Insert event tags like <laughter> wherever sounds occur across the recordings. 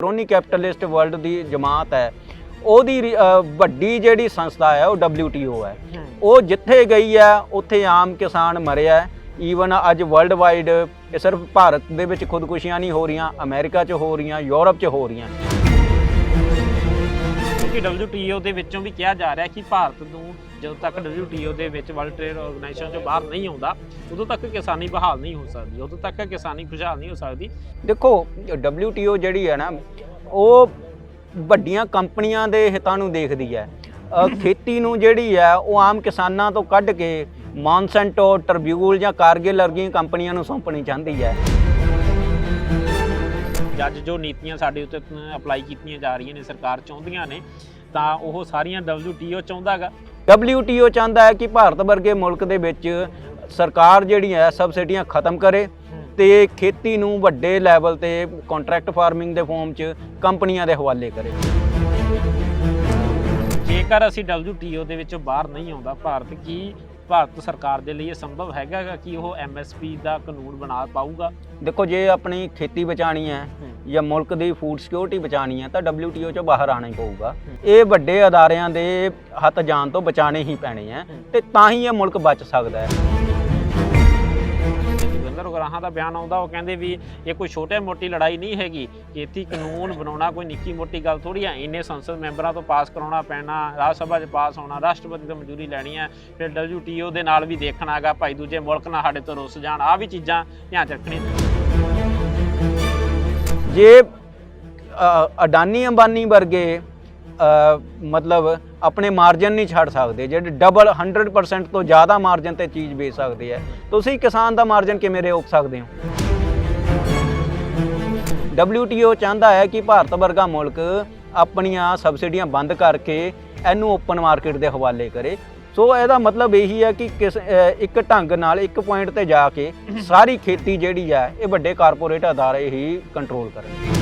ਕ੍ਰੋਨੀ capitalist world ਦੀ ਜਮਾਤ ਹੈ। ਉਹਦੀ ਵੱਡੀ ਜਿਹੜੀ ਸੰਸਥਾ ਹੈ ਉਹ WTO ਹੈ। ਉਹ ਜਿੱਥੇ ਗਈ ਹੈ ਉੱਥੇ ਆਮ ਕਿਸਾਨ ਮਰਿਆ ਈਵਨ ਅੱਜ ਵਰਲਡ ਵਾਈਡ ਇਹ ਸਿਰਫ ਭਾਰਤ ਦੇ ਵਿੱਚ ਖੁਦਕੁਸ਼ੀਆਂ ਨਹੀਂ ਹੋ ਰਹੀਆਂ ਅਮਰੀਕਾ 'ਚ ਹੋ ਰਹੀਆਂ ਯੂਰਪ 'ਚ ਹੋ ਰਹੀਆਂ। ਕਿਉਂਕਿ WTO ਦੇ ਵਿੱਚੋਂ ਵੀ ਕਿਹਾ ਜਾ ਰਿਹਾ ਕਿ ਭਾਰਤ ਨੂੰ ਜਦੋਂ ਤੱਕ WTO ਦੇ ਵਿੱਚ ਵਰਲਡ ਟ੍ਰੇਡ ਆਰਗੇਨਾਈਜੇਸ਼ਨ ਚੋਂ ਬਾਹਰ ਨਹੀਂ ਆਉਂਦਾ, ਉਦੋਂ ਤੱਕ ਕਿਸਾਨੀ ਬਹਾਲ ਨਹੀਂ ਹੋ ਸਕਦੀ, ਉਦੋਂ ਤੱਕ ਕਿਸਾਨੀ ਖੁਸ਼ਹਾਲ ਨਹੀਂ ਹੋ ਸਕਦੀ। ਦੇਖੋ WTO ਜਿਹੜੀ ਹੈ ਨਾ, ਉਹ ਵੱਡੀਆਂ ਕੰਪਨੀਆਂ ਦੇ ਹਿੱਤਾਂ ਨੂੰ ਦੇਖਦੀ ਹੈ। ਖੇਤੀ ਨੂੰ ਜਿਹੜੀ ਹੈ, ਉਹ ਆਮ ਕਿਸਾਨਾਂ ਤੋਂ ਕੱਢ ਕੇ ਮੌਨਸੈਂਟੋ, ਟ੍ਰਿਬਿਊਲ ਜਾਂ ਕਾਰਗਿਲ ਵਰਗੀਆਂ ਕੰਪਨੀਆਂ ਨੂੰ ਸੌਂਪਣੀ ਚਾਹੁੰਦੀ ਹੈ। ਜੱਜ ਜੋ ਨੀਤੀਆਂ ਸਾਡੇ ਉੱਤੇ ਅਪਲਾਈ ਕੀਤੀਆਂ ਜਾ ਰਹੀਆਂ ਨੇ, ਸਰਕਾਰ ਚਾਹੁੰਦੀਆਂ ਨੇ, ਤਾਂ ਉਹ ਸਾਰੀਆਂ WTO ਚਾਹੁੰਦਾਗਾ WTO ਚਾਹੁੰਦਾ ਹੈ ਕਿ ਭਾਰਤ ਵਰਗੇ ਮੁਲਕ ਦੇ ਵਿੱਚ ਸਰਕਾਰ ਜਿਹੜੀ ਹੈ ਸਬਸਿਡੀਆਂ ਖਤਮ ਕਰੇ ਤੇ ਖੇਤੀ ਨੂੰ ਵੱਡੇ ਲੈਵਲ ਤੇ ਕੰਟਰੈਕਟ ਫਾਰਮਿੰਗ ਦੇ ਫਾਰਮ 'ਚ ਕੰਪਨੀਆਂ ਦੇ ਹਵਾਲੇ ਕਰੇ। ਜੇਕਰ ਅਸੀਂ WTO ਦੇ ਵਿੱਚੋਂ ਬਾਹਰ ਨਹੀਂ ਆਉਂਦਾ, ਭਾਰਤ ਕੀ ਭਾਰਤ ਸਰਕਾਰ ਦੇ ਲਈ ਇਹ ਸੰਭਵ ਹੈਗਾ ਕਿ ਉਹ MSP ਦਾ ਕਾਨੂੰਨ ਬਣਾ ਪਾਊਗਾ? ਦੇਖੋ ਜੇ ਆਪਣੀ ਖੇਤੀ ਬਚਾਣੀ ਹੈ ਜਾਂ ਮੁਲਕ ਦੀ ਫੂਡ ਸਿਕਿਉਰਿਟੀ ਬਚਾਣੀ ਹੈ ਤਾਂ WTO ਚੋਂ ਬਾਹਰ ਆਣਾ ਹੀ ਪਊਗਾ। ਇਹ ਵੱਡੇ ਅਦਾਰਿਆਂ ਦੇ ਹੱਥ ਜਾਣ ਤੋਂ ਬਚਾਣੇ ਹੀ ਪੈਣੇ ਆ ਤੇ ਤਾਂ ਹੀ ਇਹ ਮੁਲਕ ਬਚ ਸਕਦਾ ਹੈ। ਜੋਗਿੰਦਰ ਦਾ ਬਿਆਨ ਆਉਂਦਾ, ਉਹ ਕਹਿੰਦੇ ਵੀ ਇਹ ਕੋਈ ਛੋਟੇ ਮੋਟੀ ਲੜਾਈ ਨਹੀਂ ਹੈਗੀ ਖੇਤੀ ਕਾਨੂੰਨ ਬਣਾਉਣਾ, ਕੋਈ ਨਿੱਕੀ ਮੋਟੀ ਗੱਲ ਥੋੜੀ ਆ, ਇੰਨੇ ਸੰਸਦ ਮੈਂਬਰਾਂ ਤੋਂ ਪਾਸ ਕਰਾਉਣਾ ਪੈਣਾ, ਰਾਜ ਸਭਾ 'ਚ ਪਾਸ ਹੋਣਾ, ਰਾਸ਼ਟਰਪਤੀ ਤੋਂ ਮਨਜ਼ੂਰੀ ਲੈਣੀ ਹੈ ਫਿਰ WTO ਦੇ ਨਾਲ ਵੀ ਦੇਖਣਾ ਹੈਗਾ, ਭਾਈ ਦੂਜੇ ਮੁਲਕ ਨਾਲ ਸਾਡੇ ਤੋਂ ਰੁੱਸ ਜਾਣ ਆ ਵੀ ਚੀਜ਼ਾਂ ਧਿਆਨ 'ਚ ਰੱਖਣੀਆਂ ਜੇ ਅਡਾਨੀ ਅੰਬਾਨੀ ਵਰਗੇ ਮਤਲਬ ਆਪਣੇ ਮਾਰਜਨ ਨਹੀਂ ਛੱਡ ਸਕਦੇ, ਜਿਹੜੇ ਡਬਲ 100% ਤੋਂ ਜ਼ਿਆਦਾ ਮਾਰਜਨ ਤੇ ਚੀਜ਼ ਵੇਚ ਸਕਦੇ ਆ ਤੁਸੀਂ ਕਿਸਾਨ ਦਾ ਮਾਰਜਨ ਕਿਵੇਂ ਰੋਕ ਸਕਦੇ ਹੋ? WTO ਚਾਹੁੰਦਾ ਹੈ ਕਿ ਭਾਰਤ ਵਰਗਾ ਮੁਲਕ ਆਪਣੀਆਂ ਸਬਸਿਡੀਆਂ ਬੰਦ ਕਰਕੇ ਇਹਨੂੰ ਓਪਨ ਮਾਰਕੀਟ ਦੇ ਹਵਾਲੇ ਕਰੇ। ਸੋ ਇਹਦਾ ਮਤਲਬ ਇਹੀ ਹੈ ਕਿ ਕਿਸ ਇੱਕ ਢੰਗ ਨਾਲ ਇੱਕ ਪੁਆਇੰਟ ਤੇ ਜਾ ਕੇ ਸਾਰੀ ਖੇਤੀ ਜਿਹੜੀ ਹੈ, ਇਹ ਵੱਡੇ ਕਾਰਪੋਰੇਟ ਅਦਾਰੇ ਹੀ ਕੰਟਰੋਲ ਕਰਨ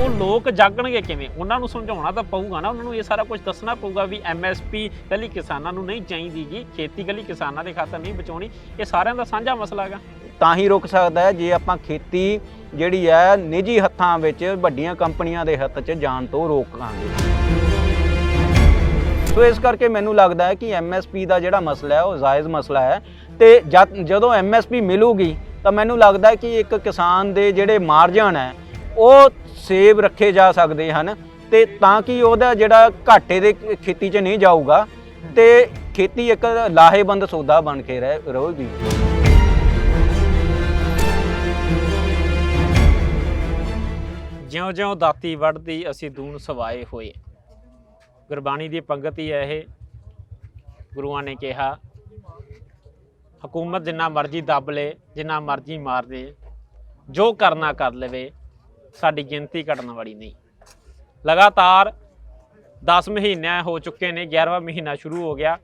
ਉਹ ਲੋਕ ਜਾਗਣਗੇ ਕਿਵੇਂ? ਉਹਨਾਂ ਨੂੰ ਸਮਝਾਉਣਾ ਤਾਂ ਪਊਗਾ ਨਾ, ਉਹਨਾਂ ਨੂੰ ਇਹ ਸਾਰਾ ਕੁਝ ਦੱਸਣਾ ਪਊਗਾ ਵੀ MSP ਕੱਲੀ ਕਿਸਾਨਾਂ ਨੂੰ ਨਹੀਂ ਚਾਹੀਦੀ ਜੀ ਖੇਤੀ ਕੱਲੀ ਕਿਸਾਨਾਂ ਦੇ ਖਾਤਰ ਨਹੀਂ ਬਚਾਉਣੀ, ਇਹ ਸਾਰਿਆਂ ਦਾ ਸਾਂਝਾ ਮਸਲਾ ਹੈਗਾ। ਤਾਂ ਹੀ ਰੁਕ ਸਕਦਾ ਹੈ ਜੇ ਆਪਾਂ ਖੇਤੀ ਜਿਹੜੀ ਹੈ ਨਿੱਜੀ ਹੱਥਾਂ ਵਿੱਚ ਵੱਡੀਆਂ ਕੰਪਨੀਆਂ ਦੇ ਹੱਥ 'ਚ ਜਾਣ ਤੋਂ ਰੋਕਾਂਗੇ। ਸੋ ਇਸ ਕਰਕੇ ਮੈਨੂੰ ਲੱਗਦਾ ਹੈ ਕਿ MSP ਦਾ ਜਿਹੜਾ ਮਸਲਾ ਹੈ, ਉਹ ਜਾਇਜ਼ ਮਸਲਾ ਹੈ ਤੇ ਜਦ- ਜਦੋਂ MSP ਮਿਲੂਗੀ ਤਾਂ ਮੈਨੂੰ ਲੱਗਦਾ ਕਿ ਇੱਕ ਕਿਸਾਨ ਦੇ ਜਿਹੜੇ ਮਾਰਜਨ ਹੈ, ਉਹ ਸੇਬ ਰੱਖੇ ਜਾ ਸਕਦੇ ਹਨ ਤੇ ਤਾਂ ਕਿ ਉਹਦਾ ਜਿਹੜਾ ਘਾਟੇ ਦੇ ਖੇਤੀ 'ਚ ਨਹੀਂ ਜਾਊਗਾ ਤੇ ਖੇਤੀ ਇੱਕ ਲਾਹੇਬੰਦ ਸੌਦਾ ਬਣ ਕੇ ਰਹਿ, ਰਹੇਗੀ। ਜਿਉਂ-ਜਿਉਂ ਦਾਤੀ ਵੱਢਦੀ ਅਸੀਂ ਦੂਣ ਸਵਾਏ ਹੋਏ। ਗੁਰਬਾਣੀ ਦੀ ਪੰਗਤੀ ਹੈ ਇਹ। ਗੁਰੂਆਂ ਨੇ ਕਿਹਾ, ਹਕੂਮਤ ਜਿੰਨਾ ਮਰਜ਼ੀ ਦੱਬ ਲੇ, ਜਿੰਨਾ ਮਰਜ਼ੀ ਮਾਰ ਦੇ, ਜੋ ਕਰਨਾ ਕਰ ਲਵੇ ਸਾਡੀ ਗਿਣਤੀ ਘਟਣ ਵਾਲੀ ਨਹੀਂ। ਲਗਾਤਾਰ 10 ਮਹੀਨੇ ਹੋ ਚੁੱਕੇ ਨੇ 11ਵਾਂ ਮਹੀਨਾ ਸ਼ੁਰੂ ਹੋ ਗਿਆ।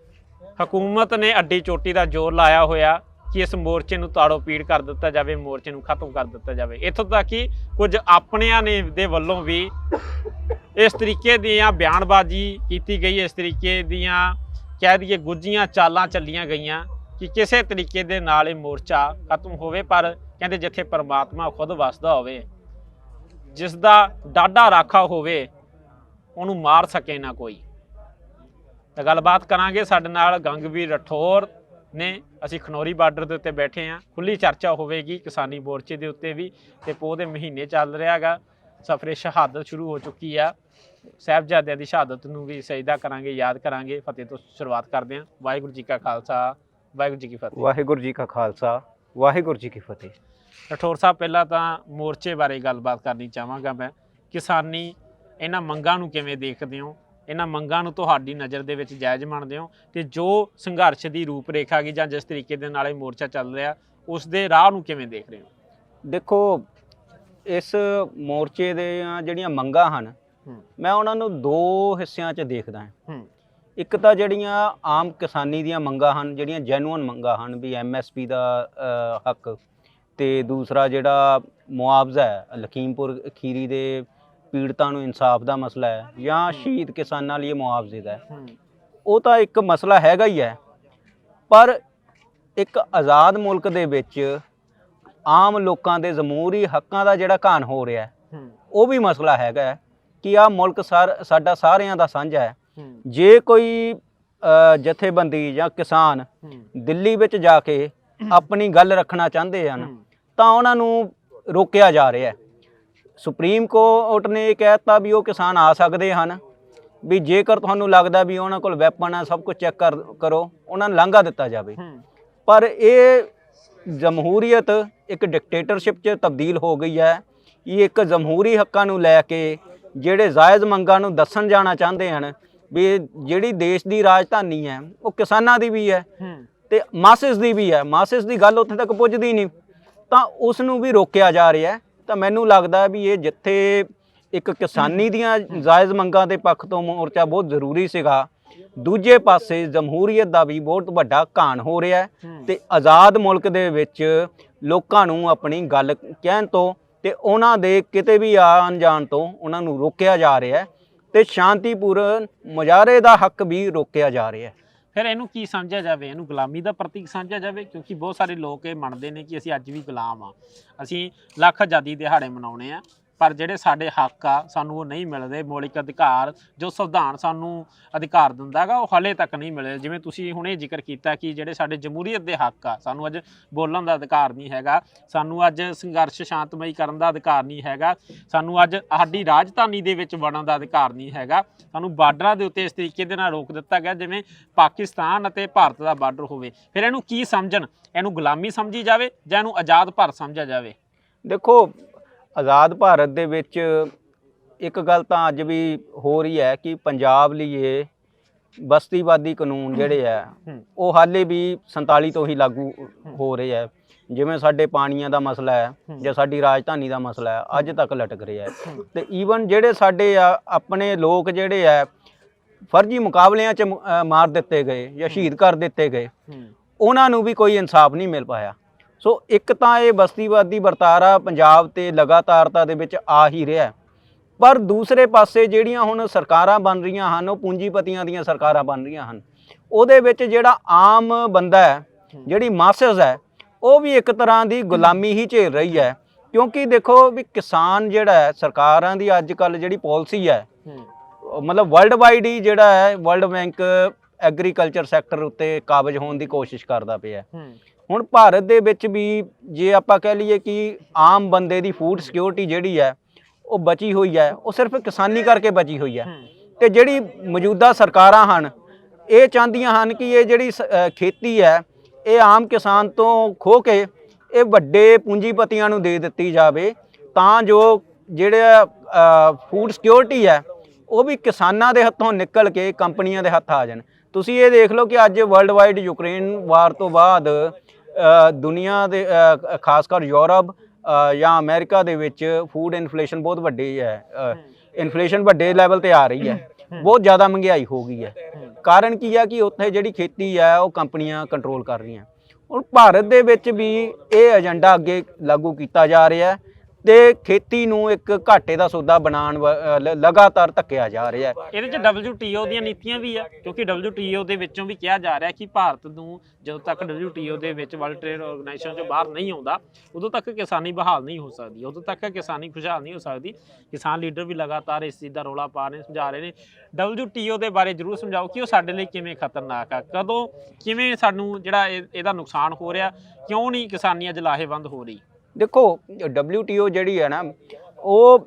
ਹਕੂਮਤ ਨੇ ਅੱਡੀ ਚੋਟੀ ਦਾ ਜ਼ੋਰ ਲਾਇਆ ਹੋਇਆ ਕਿ ਇਸ ਮੋਰਚੇ ਨੂੰ ਤਾੜੋ ਪੀੜ ਕਰ ਦਿੱਤਾ ਜਾਵੇ, ਮੋਰਚੇ ਨੂੰ ਖਤਮ ਕਰ ਦਿੱਤਾ ਜਾਵੇ। ਇੱਥੋਂ ਤੱਕ ਕਿ ਕੁਝ ਆਪਣਿਆਂ ਨੇ ਦੇ ਵੱਲੋਂ ਵੀ ਇਸ ਤਰੀਕੇ ਦੀਆਂ ਬਿਆਨਬਾਜ਼ੀ ਕੀਤੀ ਗਈ, ਇਸ ਤਰੀਕੇ ਦੀਆਂ ਕਹਿ ਦਈਏ ਗੁੱਜੀਆਂ ਚਾਲਾਂ ਚੱਲੀਆਂ ਗਈਆਂ ਕਿ ਕਿਸੇ ਤਰੀਕੇ ਦੇ ਨਾਲ ਇਹ ਮੋਰਚਾ ਖਤਮ ਹੋਵੇ, ਪਰ ਕਹਿੰਦੇ ਜਿੱਥੇ ਪਰਮਾਤਮਾ ਖੁਦ ਵਸਦਾ ਹੋਵੇ ਜਿਸ ਦਾ ਡਾਢਾ ਰਾਖਾ ਹੋਵੇ, ਉਹਨੂੰ ਮਾਰ ਸਕੇ ਨਾ ਕੋਈ। ਤਾਂ ਗੱਲਬਾਤ ਕਰਾਂਗੇ ਸਾਡੇ ਨਾਲ ਗੰਗਵੀਰ ਰਠੌਰ ਨੇ। ਅਸੀਂ ਖਨੌਰੀ ਬਾਰਡਰ ਦੇ ਉੱਤੇ ਬੈਠੇ ਹਾਂ। ਖੁੱਲੀ ਚਰਚਾ ਹੋਵੇਗੀ ਕਿਸਾਨੀ ਮੋਰਚੇ ਦੇ ਉੱਤੇ ਵੀ ਤੇ ਪੋ ਦੇ ਮਹੀਨੇ ਚੱਲ ਰਿਹਾਗਾ ਸਫਰੇ ਸ਼ਹਾਦਤ ਸ਼ੁਰੂ ਹੋ ਚੁੱਕੀ ਆ। ਸਾਹਿਬਜ਼ਾਦਿਆਂ ਦੀ ਸ਼ਹਾਦਤ ਨੂੰ ਵੀ ਸਜਦਾ ਕਰਾਂਗੇ, ਯਾਦ ਕਰਾਂਗੇ। ਫਤਿਹ ਤੋਂ ਸ਼ੁਰੂਆਤ ਕਰਦੇ ਹਾਂ। ਵਾਹਿਗੁਰੂ ਜੀ ਕਾ ਖਾਲਸਾ, ਵਾਹਿਗੁਰੂ ਜੀ ਕੀ ਫਤਿਹ। ਵਾਹਿਗੁਰੂ ਜੀ ਕਾ ਖਾਲਸਾ, ਵਾਹਿਗੁਰੂ ਜੀ ਕੀ ਫਤਿਹ। ਰਠੌਰ ਸਾਹਿਬ ਪਹਿਲਾਂ ਤਾਂ ਮੋਰਚੇ ਬਾਰੇ ਗੱਲਬਾਤ ਕਰਨੀ ਚਾਹਾਂਗਾ ਮੈਂ। ਕਿਸਾਨੀ ਇਹਨਾਂ ਮੰਗਾਂ ਨੂੰ ਕਿਵੇਂ ਦੇਖਦੇ ਹੋ? ਇਹਨਾਂ ਮੰਗਾਂ ਨੂੰ ਤੁਹਾਡੀ ਨਜ਼ਰ ਦੇ ਵਿੱਚ ਜਾਇਜ਼ ਮੰਨਦੇ ਹੋ? ਤੇ ਜੋ ਸੰਘਰਸ਼ ਦੀ ਰੂਪਰੇਖਾ ਗਈ ਜਾਂ ਜਿਸ ਤਰੀਕੇ ਦੇ ਨਾਲ ਇਹ ਮੋਰਚਾ ਚੱਲ ਰਿਹਾ ਉਸ ਦੇ ਰਾਹ ਨੂੰ ਕਿਵੇਂ ਦੇਖ ਰਹੇ ਹੋ? ਦੇਖੋ ਇਸ ਮੋਰਚੇ ਦੇ ਜਿਹੜੀਆਂ ਮੰਗਾਂ ਹਨ ਮੈਂ ਉਹਨਾਂ ਨੂੰ ਦੋ ਹਿੱਸਿਆਂ 'ਚ ਦੇਖਦਾ ਹਾਂ। ਇੱਕ ਤਾਂ ਜਿਹੜੀਆਂ ਆਮ ਕਿਸਾਨੀ ਦੀਆਂ ਮੰਗਾਂ ਹਨ ਜਿਹੜੀਆਂ ਜੈਨੂਅਨ ਮੰਗਾਂ ਹਨ ਵੀ ਐਮਐਸਪੀ ਦਾ ਹੱਕ ਤੇ ਦੂਸਰਾ ਜਿਹੜਾ ਮੁਆਵਜ਼ਾ ਹੈ ਲਖੀਮਪੁਰ ਖੀਰੀ ਦੇ ਪੀੜਤਾਂ ਨੂੰ ਇਨਸਾਫ ਦਾ ਮਸਲਾ ਹੈ ਜਾਂ ਸ਼ਹੀਦ ਕਿਸਾਨਾਂ ਲਈ ਮੁਆਵਜ਼ੇ ਦਾ ਉਹ ਤਾਂ ਇੱਕ ਮਸਲਾ ਹੈਗਾ ਹੀ ਹੈ ਪਰ ਇੱਕ ਆਜ਼ਾਦ ਮੁਲਕ ਦੇ ਵਿੱਚ ਆਮ ਲੋਕਾਂ ਦੇ ਜ਼ਮੂਰੀ ਹੱਕਾਂ ਦਾ ਜਿਹੜਾ ਘਾਣ ਹੋ ਰਿਹਾ ਉਹ ਵੀ ਮਸਲਾ ਹੈਗਾ ਹੈ ਕਿ ਆ ਮੁਲਕ ਸਾਰ ਸਾਡਾ ਸਾਰਿਆਂ ਦਾ ਸਾਂਝਾ ਹੈ। ਜੇ ਕੋਈ ਜਥੇਬੰਦੀ ਜਾਂ ਕਿਸਾਨ ਦਿੱਲੀ ਵਿੱਚ ਜਾ ਕੇ ਆਪਣੀ ਗੱਲ ਰੱਖਣਾ ਚਾਹੁੰਦੇ ਹਨ ਤਾਂ ਉਹਨਾਂ ਨੂੰ ਰੋਕਿਆ ਜਾ ਰਿਹਾ ਹੈ। ਸੁਪਰੀਮ ਕੋਰਟ ਨੇ ਇਹ ਕਹਿਤਾ ਵੀ ਉਹ ਕਿਸਾਨ ਆ ਸਕਦੇ ਹਨ ਵੀ ਜੇਕਰ ਤੁਹਾਨੂੰ ਲੱਗਦਾ ਵੀ ਉਹਨਾਂ ਕੋਲ ਵੈਪਨ ਹੈ ਸਭ ਕੁਝ ਚੈੱਕ ਕਰ ਕਰੋ ਉਹਨਾਂ ਨੂੰ ਲਾਂਘਾ ਦਿੱਤਾ ਜਾਵੇ। ਪਰ ਇਹ ਜਮਹੂਰੀਅਤ ਇੱਕ ਡਿਕਟੇਟਰਸ਼ਿਪ 'ਚ ਤਬਦੀਲ ਹੋ ਗਈ ਹੈ। ਇਹ ਇੱਕ ਜਮਹੂਰੀ ਹੱਕਾਂ ਨੂੰ ਲੈ ਕੇ ਜਿਹੜੇ ਜਾਇਜ਼ ਮੰਗਾਂ ਨੂੰ ਦੱਸਣ ਜਾਣਾ ਚਾਹੁੰਦੇ ਹਨ ਵੀ ਜਿਹੜੀ ਦੇਸ਼ ਦੀ ਰਾਜਧਾਨੀ ਹੈ ਉਹ ਕਿਸਾਨਾਂ ਦੀ ਵੀ ਹੈ ਹੂੰ। ਤੇ ਮਾਸਿਸ ਦੀ ਵੀ ਹੈ। ਮਾਸਿਸ ਦੀ ਗੱਲ ਉੱਥੇ ਤੱਕ ਪੁੱਜਦੀ ਨਹੀਂ। ਤਾਂ ਉਸ ਨੂੰ ਵੀ ਰੋਕਿਆ ਜਾ ਰਿਹਾ ਹੈ। ਤਾਂ ਮੈਨੂੰ ਲੱਗਦਾ ਵੀ ਇਹ ਜਿੱਥੇ ਇੱਕ ਕਿਸਾਨੀ ਦੀਆਂ ਜਾਇਜ਼ ਮੰਗਾਂ ਦੇ ਪੱਖ ਤੋਂ ਮੋਰਚਾ ਬਹੁਤ ਜ਼ਰੂਰੀ ਸੀਗਾ ਦੂਜੇ ਪਾਸੇ ਜਮਹੂਰੀਅਤ ਦਾ ਵੀ ਬਹੁਤ ਵੱਡਾ ਘਾਣ ਹੋ ਰਿਹਾ ਹੈ। ਤੇ ਆਜ਼ਾਦ ਮੁਲਕ ਦੇ ਵਿੱਚ ਲੋਕਾਂ ਨੂੰ ਆਪਣੀ ਗੱਲ ਕਹਿਣ ਤੋਂ ਤੇ ਉਹਨਾਂ ਦੇ ਕਿਤੇ ਵੀ ਆਉਣ ਜਾਣ ਤੋਂ ਉਹਨਾਂ ਨੂੰ ਰੋਕਿਆ ਜਾ ਰਿਹਾ ਹੈ ਤੇ ਸ਼ਾਂਤੀਪੂਰਨ ਮੁਜ਼ਾਹਰੇ ਦਾ ਹੱਕ ਵੀ ਰੋਕਿਆ ਜਾ ਰਿਹਾ ਹੈ। ਫਿਰ ਇਹਨੂੰ ਕੀ ਸਮਝਿਆ ਜਾਵੇ? ਇਹਨੂੰ ਗੁਲਾਮੀ ਦਾ ਪ੍ਰਤੀਕ ਸਮਝਿਆ ਜਾਵੇ? ਕਿਉਂਕਿ ਬਹੁਤ ਸਾਰੇ ਲੋਕ ਇਹ ਮੰਨਦੇ ਨੇ ਕਿ ਅਸੀਂ ਅੱਜ ਵੀ ਗੁਲਾਮ ਆ ਅਸੀਂ ਲੱਖ ਆਜ਼ਾਦੀ ਦਿਹਾੜੇ ਮਨਾਉਣੇ ਆ। ਪਰ ਜਿਹੜੇ ਸਾਡੇ ਹੱਕ ਆ, ਸਾਨੂੰ ਉਹ ਨਹੀਂ ਮਿਲਦੇ। ਮੌਲਿਕ ਅਧਿਕਾਰ, ਜੋ ਸੰਵਿਧਾਨ ਸਾਨੂੰ ਅਧਿਕਾਰ ਦਿੰਦਾ ਹੈਗਾ, ਉਹ ਹਾਲੇ ਤੱਕ ਨਹੀਂ ਮਿਲੇ। ਜਿਵੇਂ ਤੁਸੀਂ ਹੁਣੇ ਜ਼ਿਕਰ ਕੀਤਾ ਕਿ ਜਿਹੜੇ ਸਾਡੇ ਜਮਹੂਰੀਅਤ ਦੇ ਹੱਕ ਆ, ਸਾਨੂੰ ਅੱਜ ਬੋਲਣ ਦਾ ਅਧਿਕਾਰ ਨਹੀਂ ਹੈਗਾ। ਸਾਨੂੰ ਅੱਜ ਸੰਘਰਸ਼ ਸ਼ਾਂਤਮਈ ਕਰਨ ਦਾ ਅਧਿਕਾਰ ਨਹੀਂ ਹੈਗਾ। ਸਾਨੂੰ ਅੱਜ ਸਾਡੀ ਰਾਜਧਾਨੀ ਦੇ ਵਿੱਚ ਵੜਨ ਦਾ ਅਧਿਕਾਰ ਨਹੀਂ ਹੈਗਾ। ਸਾਨੂੰ ਬਾਰਡਰਾਂ ਦੇ ਉੱਤੇ ਇਸ ਤਰੀਕੇ ਦੇ ਨਾਲ ਰੋਕ ਦਿੱਤਾ ਗਿਆ, ਜਿਵੇਂ ਪਾਕਿਸਤਾਨ ਅਤੇ ਭਾਰਤ ਦਾ ਬਾਰਡਰ ਹੋਵੇ। ਫਿਰ ਇਹਨੂੰ ਕੀ ਸਮਝਣ? ਇਹਨੂੰ ਗੁਲਾਮੀ ਸਮਝੀ ਜਾਵੇ ਜਾਂ ਇਹਨੂੰ ਆਜ਼ਾਦ ਭਾਰਤ ਸਮਝਿਆ ਜਾਵੇ? ਦੇਖੋ ਆਜ਼ਾਦ ਭਾਰਤ ਦੇ ਵਿੱਚ ਇੱਕ ਗੱਲ ਤਾਂ ਅੱਜ ਵੀ ਹੋ ਰਹੀ ਹੈ ਕਿ ਪੰਜਾਬ ਲਈ ਇਹ ਬਸਤੀਵਾਦੀ ਕਾਨੂੰਨ ਜਿਹੜੇ ਹੂੰ। ਉਹ ਹਾਲੇ ਵੀ 47 ਤੋਂ ਹੀ ਲਾਗੂ ਹੋ। ਰਹੇ ਹੈ ਜਿਵੇਂ ਸਾਡੇ ਪਾਣੀਆਂ ਦਾ ਮਸਲਾ ਹੈ। ਜਾਂ ਸਾਡੀ ਰਾਜਧਾਨੀ ਦਾ ਮਸਲਾ ਹੈ ਅੱਜ ਤੱਕ ਲਟਕ ਰਿਹਾ ਹੈ। ਤੇ ਈਵਨ ਜਿਹੜੇ ਸਾਡੇ ਆ ਆਪਣੇ ਲੋਕ ਜਿਹੜੇ ਹੈ ਫਰਜ਼ੀ ਮੁਕਾਬਲਿਆਂ 'ਚ ਮਾਰ ਦਿੱਤੇ ਗਏ ਜਾਂ ਸ਼ਹੀਦ ਕਰ ਦਿੱਤੇ ਗਏ ਉਹਨਾਂ ਨੂੰ ਵੀ ਕੋਈ ਇਨਸਾਫ ਨਹੀਂ ਮਿਲ ਪਾਇਆ। ਸੋ ਇੱਕ ਤਾਂ ਇਹ ਬਸਤੀਵਾਦੀ ਵਰਤਾਰਾ ਪੰਜਾਬ ਤੇ ਲਗਾਤਾਰਤਾ ਦੇ ਵਿੱਚ ਆ ਹੀ ਰਿਹਾ। ਪਰ ਦੂਸਰੇ ਪਾਸੇ ਜਿਹੜੀਆਂ ਹੁਣ ਸਰਕਾਰਾਂ ਬਣ ਰਹੀਆਂ ਹਨ ਉਹ ਪੂੰਜੀਪਤੀਆਂ ਦੀਆਂ ਸਰਕਾਰਾਂ ਬਣ ਰਹੀਆਂ ਹਨ। ਉਹਦੇ ਵਿੱਚ ਜਿਹੜਾ ਆਮ ਬੰਦਾ ਹੈ ਜਿਹੜੀ ਮਾਸਸ ਹੈ ਉਹ ਵੀ ਇੱਕ ਤਰ੍ਹਾਂ ਦੀ ਗੁਲਾਮੀ ਹੀ ਝੇਲ ਰਹੀ ਹੈ। ਕਿਉਂਕਿ ਦੇਖੋ ਵੀ ਕਿਸਾਨ ਜਿਹੜਾ ਹੈ ਸਰਕਾਰਾਂ ਦੀ ਅੱਜ ਕੱਲ ਜਿਹੜੀ ਪਾਲਿਸੀ ਹੈ ਮਤਲਬ ਵਰਲਡ ਵਾਈਡ ਹੀ ਜਿਹੜਾ ਹੈ ਵਰਲਡ ਬੈਂਕ ਐਗਰੀਕਲਚਰ ਸੈਕਟਰ ਉੱਤੇ ਕਾਬਜ ਹੋਣ ਦੀ ਕੋਸ਼ਿਸ਼ ਕਰਦਾ ਪਿਆ ਹੁਣ ਭਾਰਤ ਦੇ ਵਿੱਚ ਵੀ ਜੇ ਆਪਾਂ ਕਹਿ ਲਈਏ ਕਿ ਆਮ ਬੰਦੇ ਦੀ ਫੂਡ ਸਿਕਿਉਰਿਟੀ ਜਿਹੜੀ ਹੈ ਉਹ ਬਚੀ ਹੋਈ ਹੈ ਉਹ ਸਿਰਫ ਕਿਸਾਨੀ ਕਰਕੇ ਬਚੀ ਹੋਈ ਹੈ। ਤੇ ਜਿਹੜੀ ਮੌਜੂਦਾ ਸਰਕਾਰਾਂ ਹਨ ਇਹ ਚਾਹੁੰਦੀਆਂ ਹਨ ਕਿ ਇਹ ਜਿਹੜੀ ਖੇਤੀ ਹੈ ਇਹ ਆਮ ਕਿਸਾਨ ਤੋਂ ਖੋ ਕੇ ਇਹ ਵੱਡੇ ਪੂੰਜੀਪਤੀਆਂ ਨੂੰ ਦੇ ਦਿੱਤੀ ਜਾਵੇ ਤਾਂ ਜੋ ਜਿਹੜੇ ਫੂਡ ਸਿਕਿਉਰਿਟੀ ਹੈ ਉਹ ਵੀ ਕਿਸਾਨਾਂ ਦੇ ਹੱਥੋਂ ਨਿਕਲ ਕੇ ਕੰਪਨੀਆਂ ਦੇ ਹੱਥ ਆ ਜਾਣ। ਤੁਸੀਂ ਇਹ ਦੇਖ ਲਓ ਕਿ ਅੱਜ ਵਰਲਡ ਵਾਈਡ ਯੂਕਰੇਨ ਵਾਰ ਤੋਂ ਬਾਅਦ ਦੁਨੀਆ ਦੇ ਖਾਸ ਕਰ ਯੂਰਪ ਜਾਂ ਅਮਰੀਕਾ ਦੇ ਵਿੱਚ ਫੂਡ ਇਨਫਲੇਸ਼ਨ ਬਹੁਤ ਵੱਡੀ ਹੈ। ਇਨਫਲੇਸ਼ਨ ਵੱਡੇ ਲੈਵਲ ਤੇ ਆ ਰਹੀ ਹੈ। ਬਹੁਤ ਜ਼ਿਆਦਾ ਮਹਿੰਗਾਈ ਹੋ ਗਈ ਹੈ। ਕਾਰਨ ਕੀ ਹੈ ਕਿ ਉੱਥੇ ਜਿਹੜੀ ਖੇਤੀ ਹੈ ਉਹ ਕੰਪਨੀਆਂ ਕੰਟਰੋਲ ਕਰ ਰਹੀਆਂ। ਹੁਣ ਭਾਰਤ ਦੇ ਵਿੱਚ ਵੀ ਇਹ ਏਜੰਡਾ ਅੱਗੇ ਲਾਗੂ ਕੀਤਾ ਜਾ ਰਿਹਾ ਹੈ। ਤੇ ਖੇਤੀ ਨੂੰ ਇੱਕ ਘਾਟੇ ਦਾ ਸੌਦਾ ਬਣਾਉਣ ਵ- ਲ- ਲਗਾਤਾਰ ਧੱਕਿਆ ਜਾ ਰਿਹਾ ਹੈ। ਇਹਦੇ ਚ WTO ਦੀਆਂ ਨੀਤੀਆਂ ਵੀ ਆ, ਕਿਉਂਕਿ WTO ਦੇ ਵਿੱਚੋਂ ਵੀ ਕਿਹਾ ਜਾ ਰਿਹਾ ਕਿ ਭਾਰਤ ਨੂੰ ਜਦੋਂ ਤੱਕ WTO ਦੇ ਵਿੱਚ ਵਰਲਡ ਟ੍ਰੇਡ ਆਰਗੇਨਾਈਜੇਸ਼ਨ ਚੋਂ ਬਾਹਰ ਨਹੀਂ ਆਉਂਦਾ, ਉਦੋਂ ਤੱਕ ਕਿਸਾਨੀ ਬਹਾਲ ਨਹੀਂ ਹੋ ਸਕਦੀ, ਉਦੋਂ ਤੱਕ ਕਿਸਾਨੀ ਖੁਸ਼ਹਾਲ ਨਹੀਂ ਹੋ ਸਕਦੀ। ਕਿਸਾਨ ਲੀਡਰ ਵੀ ਲਗਾਤਾਰ ਇਸ ਚੀਜ਼ ਦਾ ਰੋਲਾ ਪਾ ਰਹੇ, ਸਮਝਾ ਰਹੇ ਨੇ। WTO ਦੇ ਬਾਰੇ ਜਰੂਰ ਸਮਝਾਓ ਕਿ ਉਹ ਸਾਡੇ ਲਈ ਕਿਵੇਂ ਖਤਰਨਾਕ ਆ, ਕਦੋਂ, ਕਿਵੇਂ ਸਾਨੂੰ ਜਿਹੜਾ ਇਹ- ਇਹਦਾ ਨੁਕਸਾਨ ਹੋ ਰਿਹਾ, ਕਿਉਂ ਨਹੀਂ ਕਿਸਾਨੀ ਅੱਜ ਲਾਹੇਵੰਦ ਹੋ ਰਹੀ ਦੇਖੋ WTO ਜਿਹੜੀ ਹੈ ਨਾ ਉਹ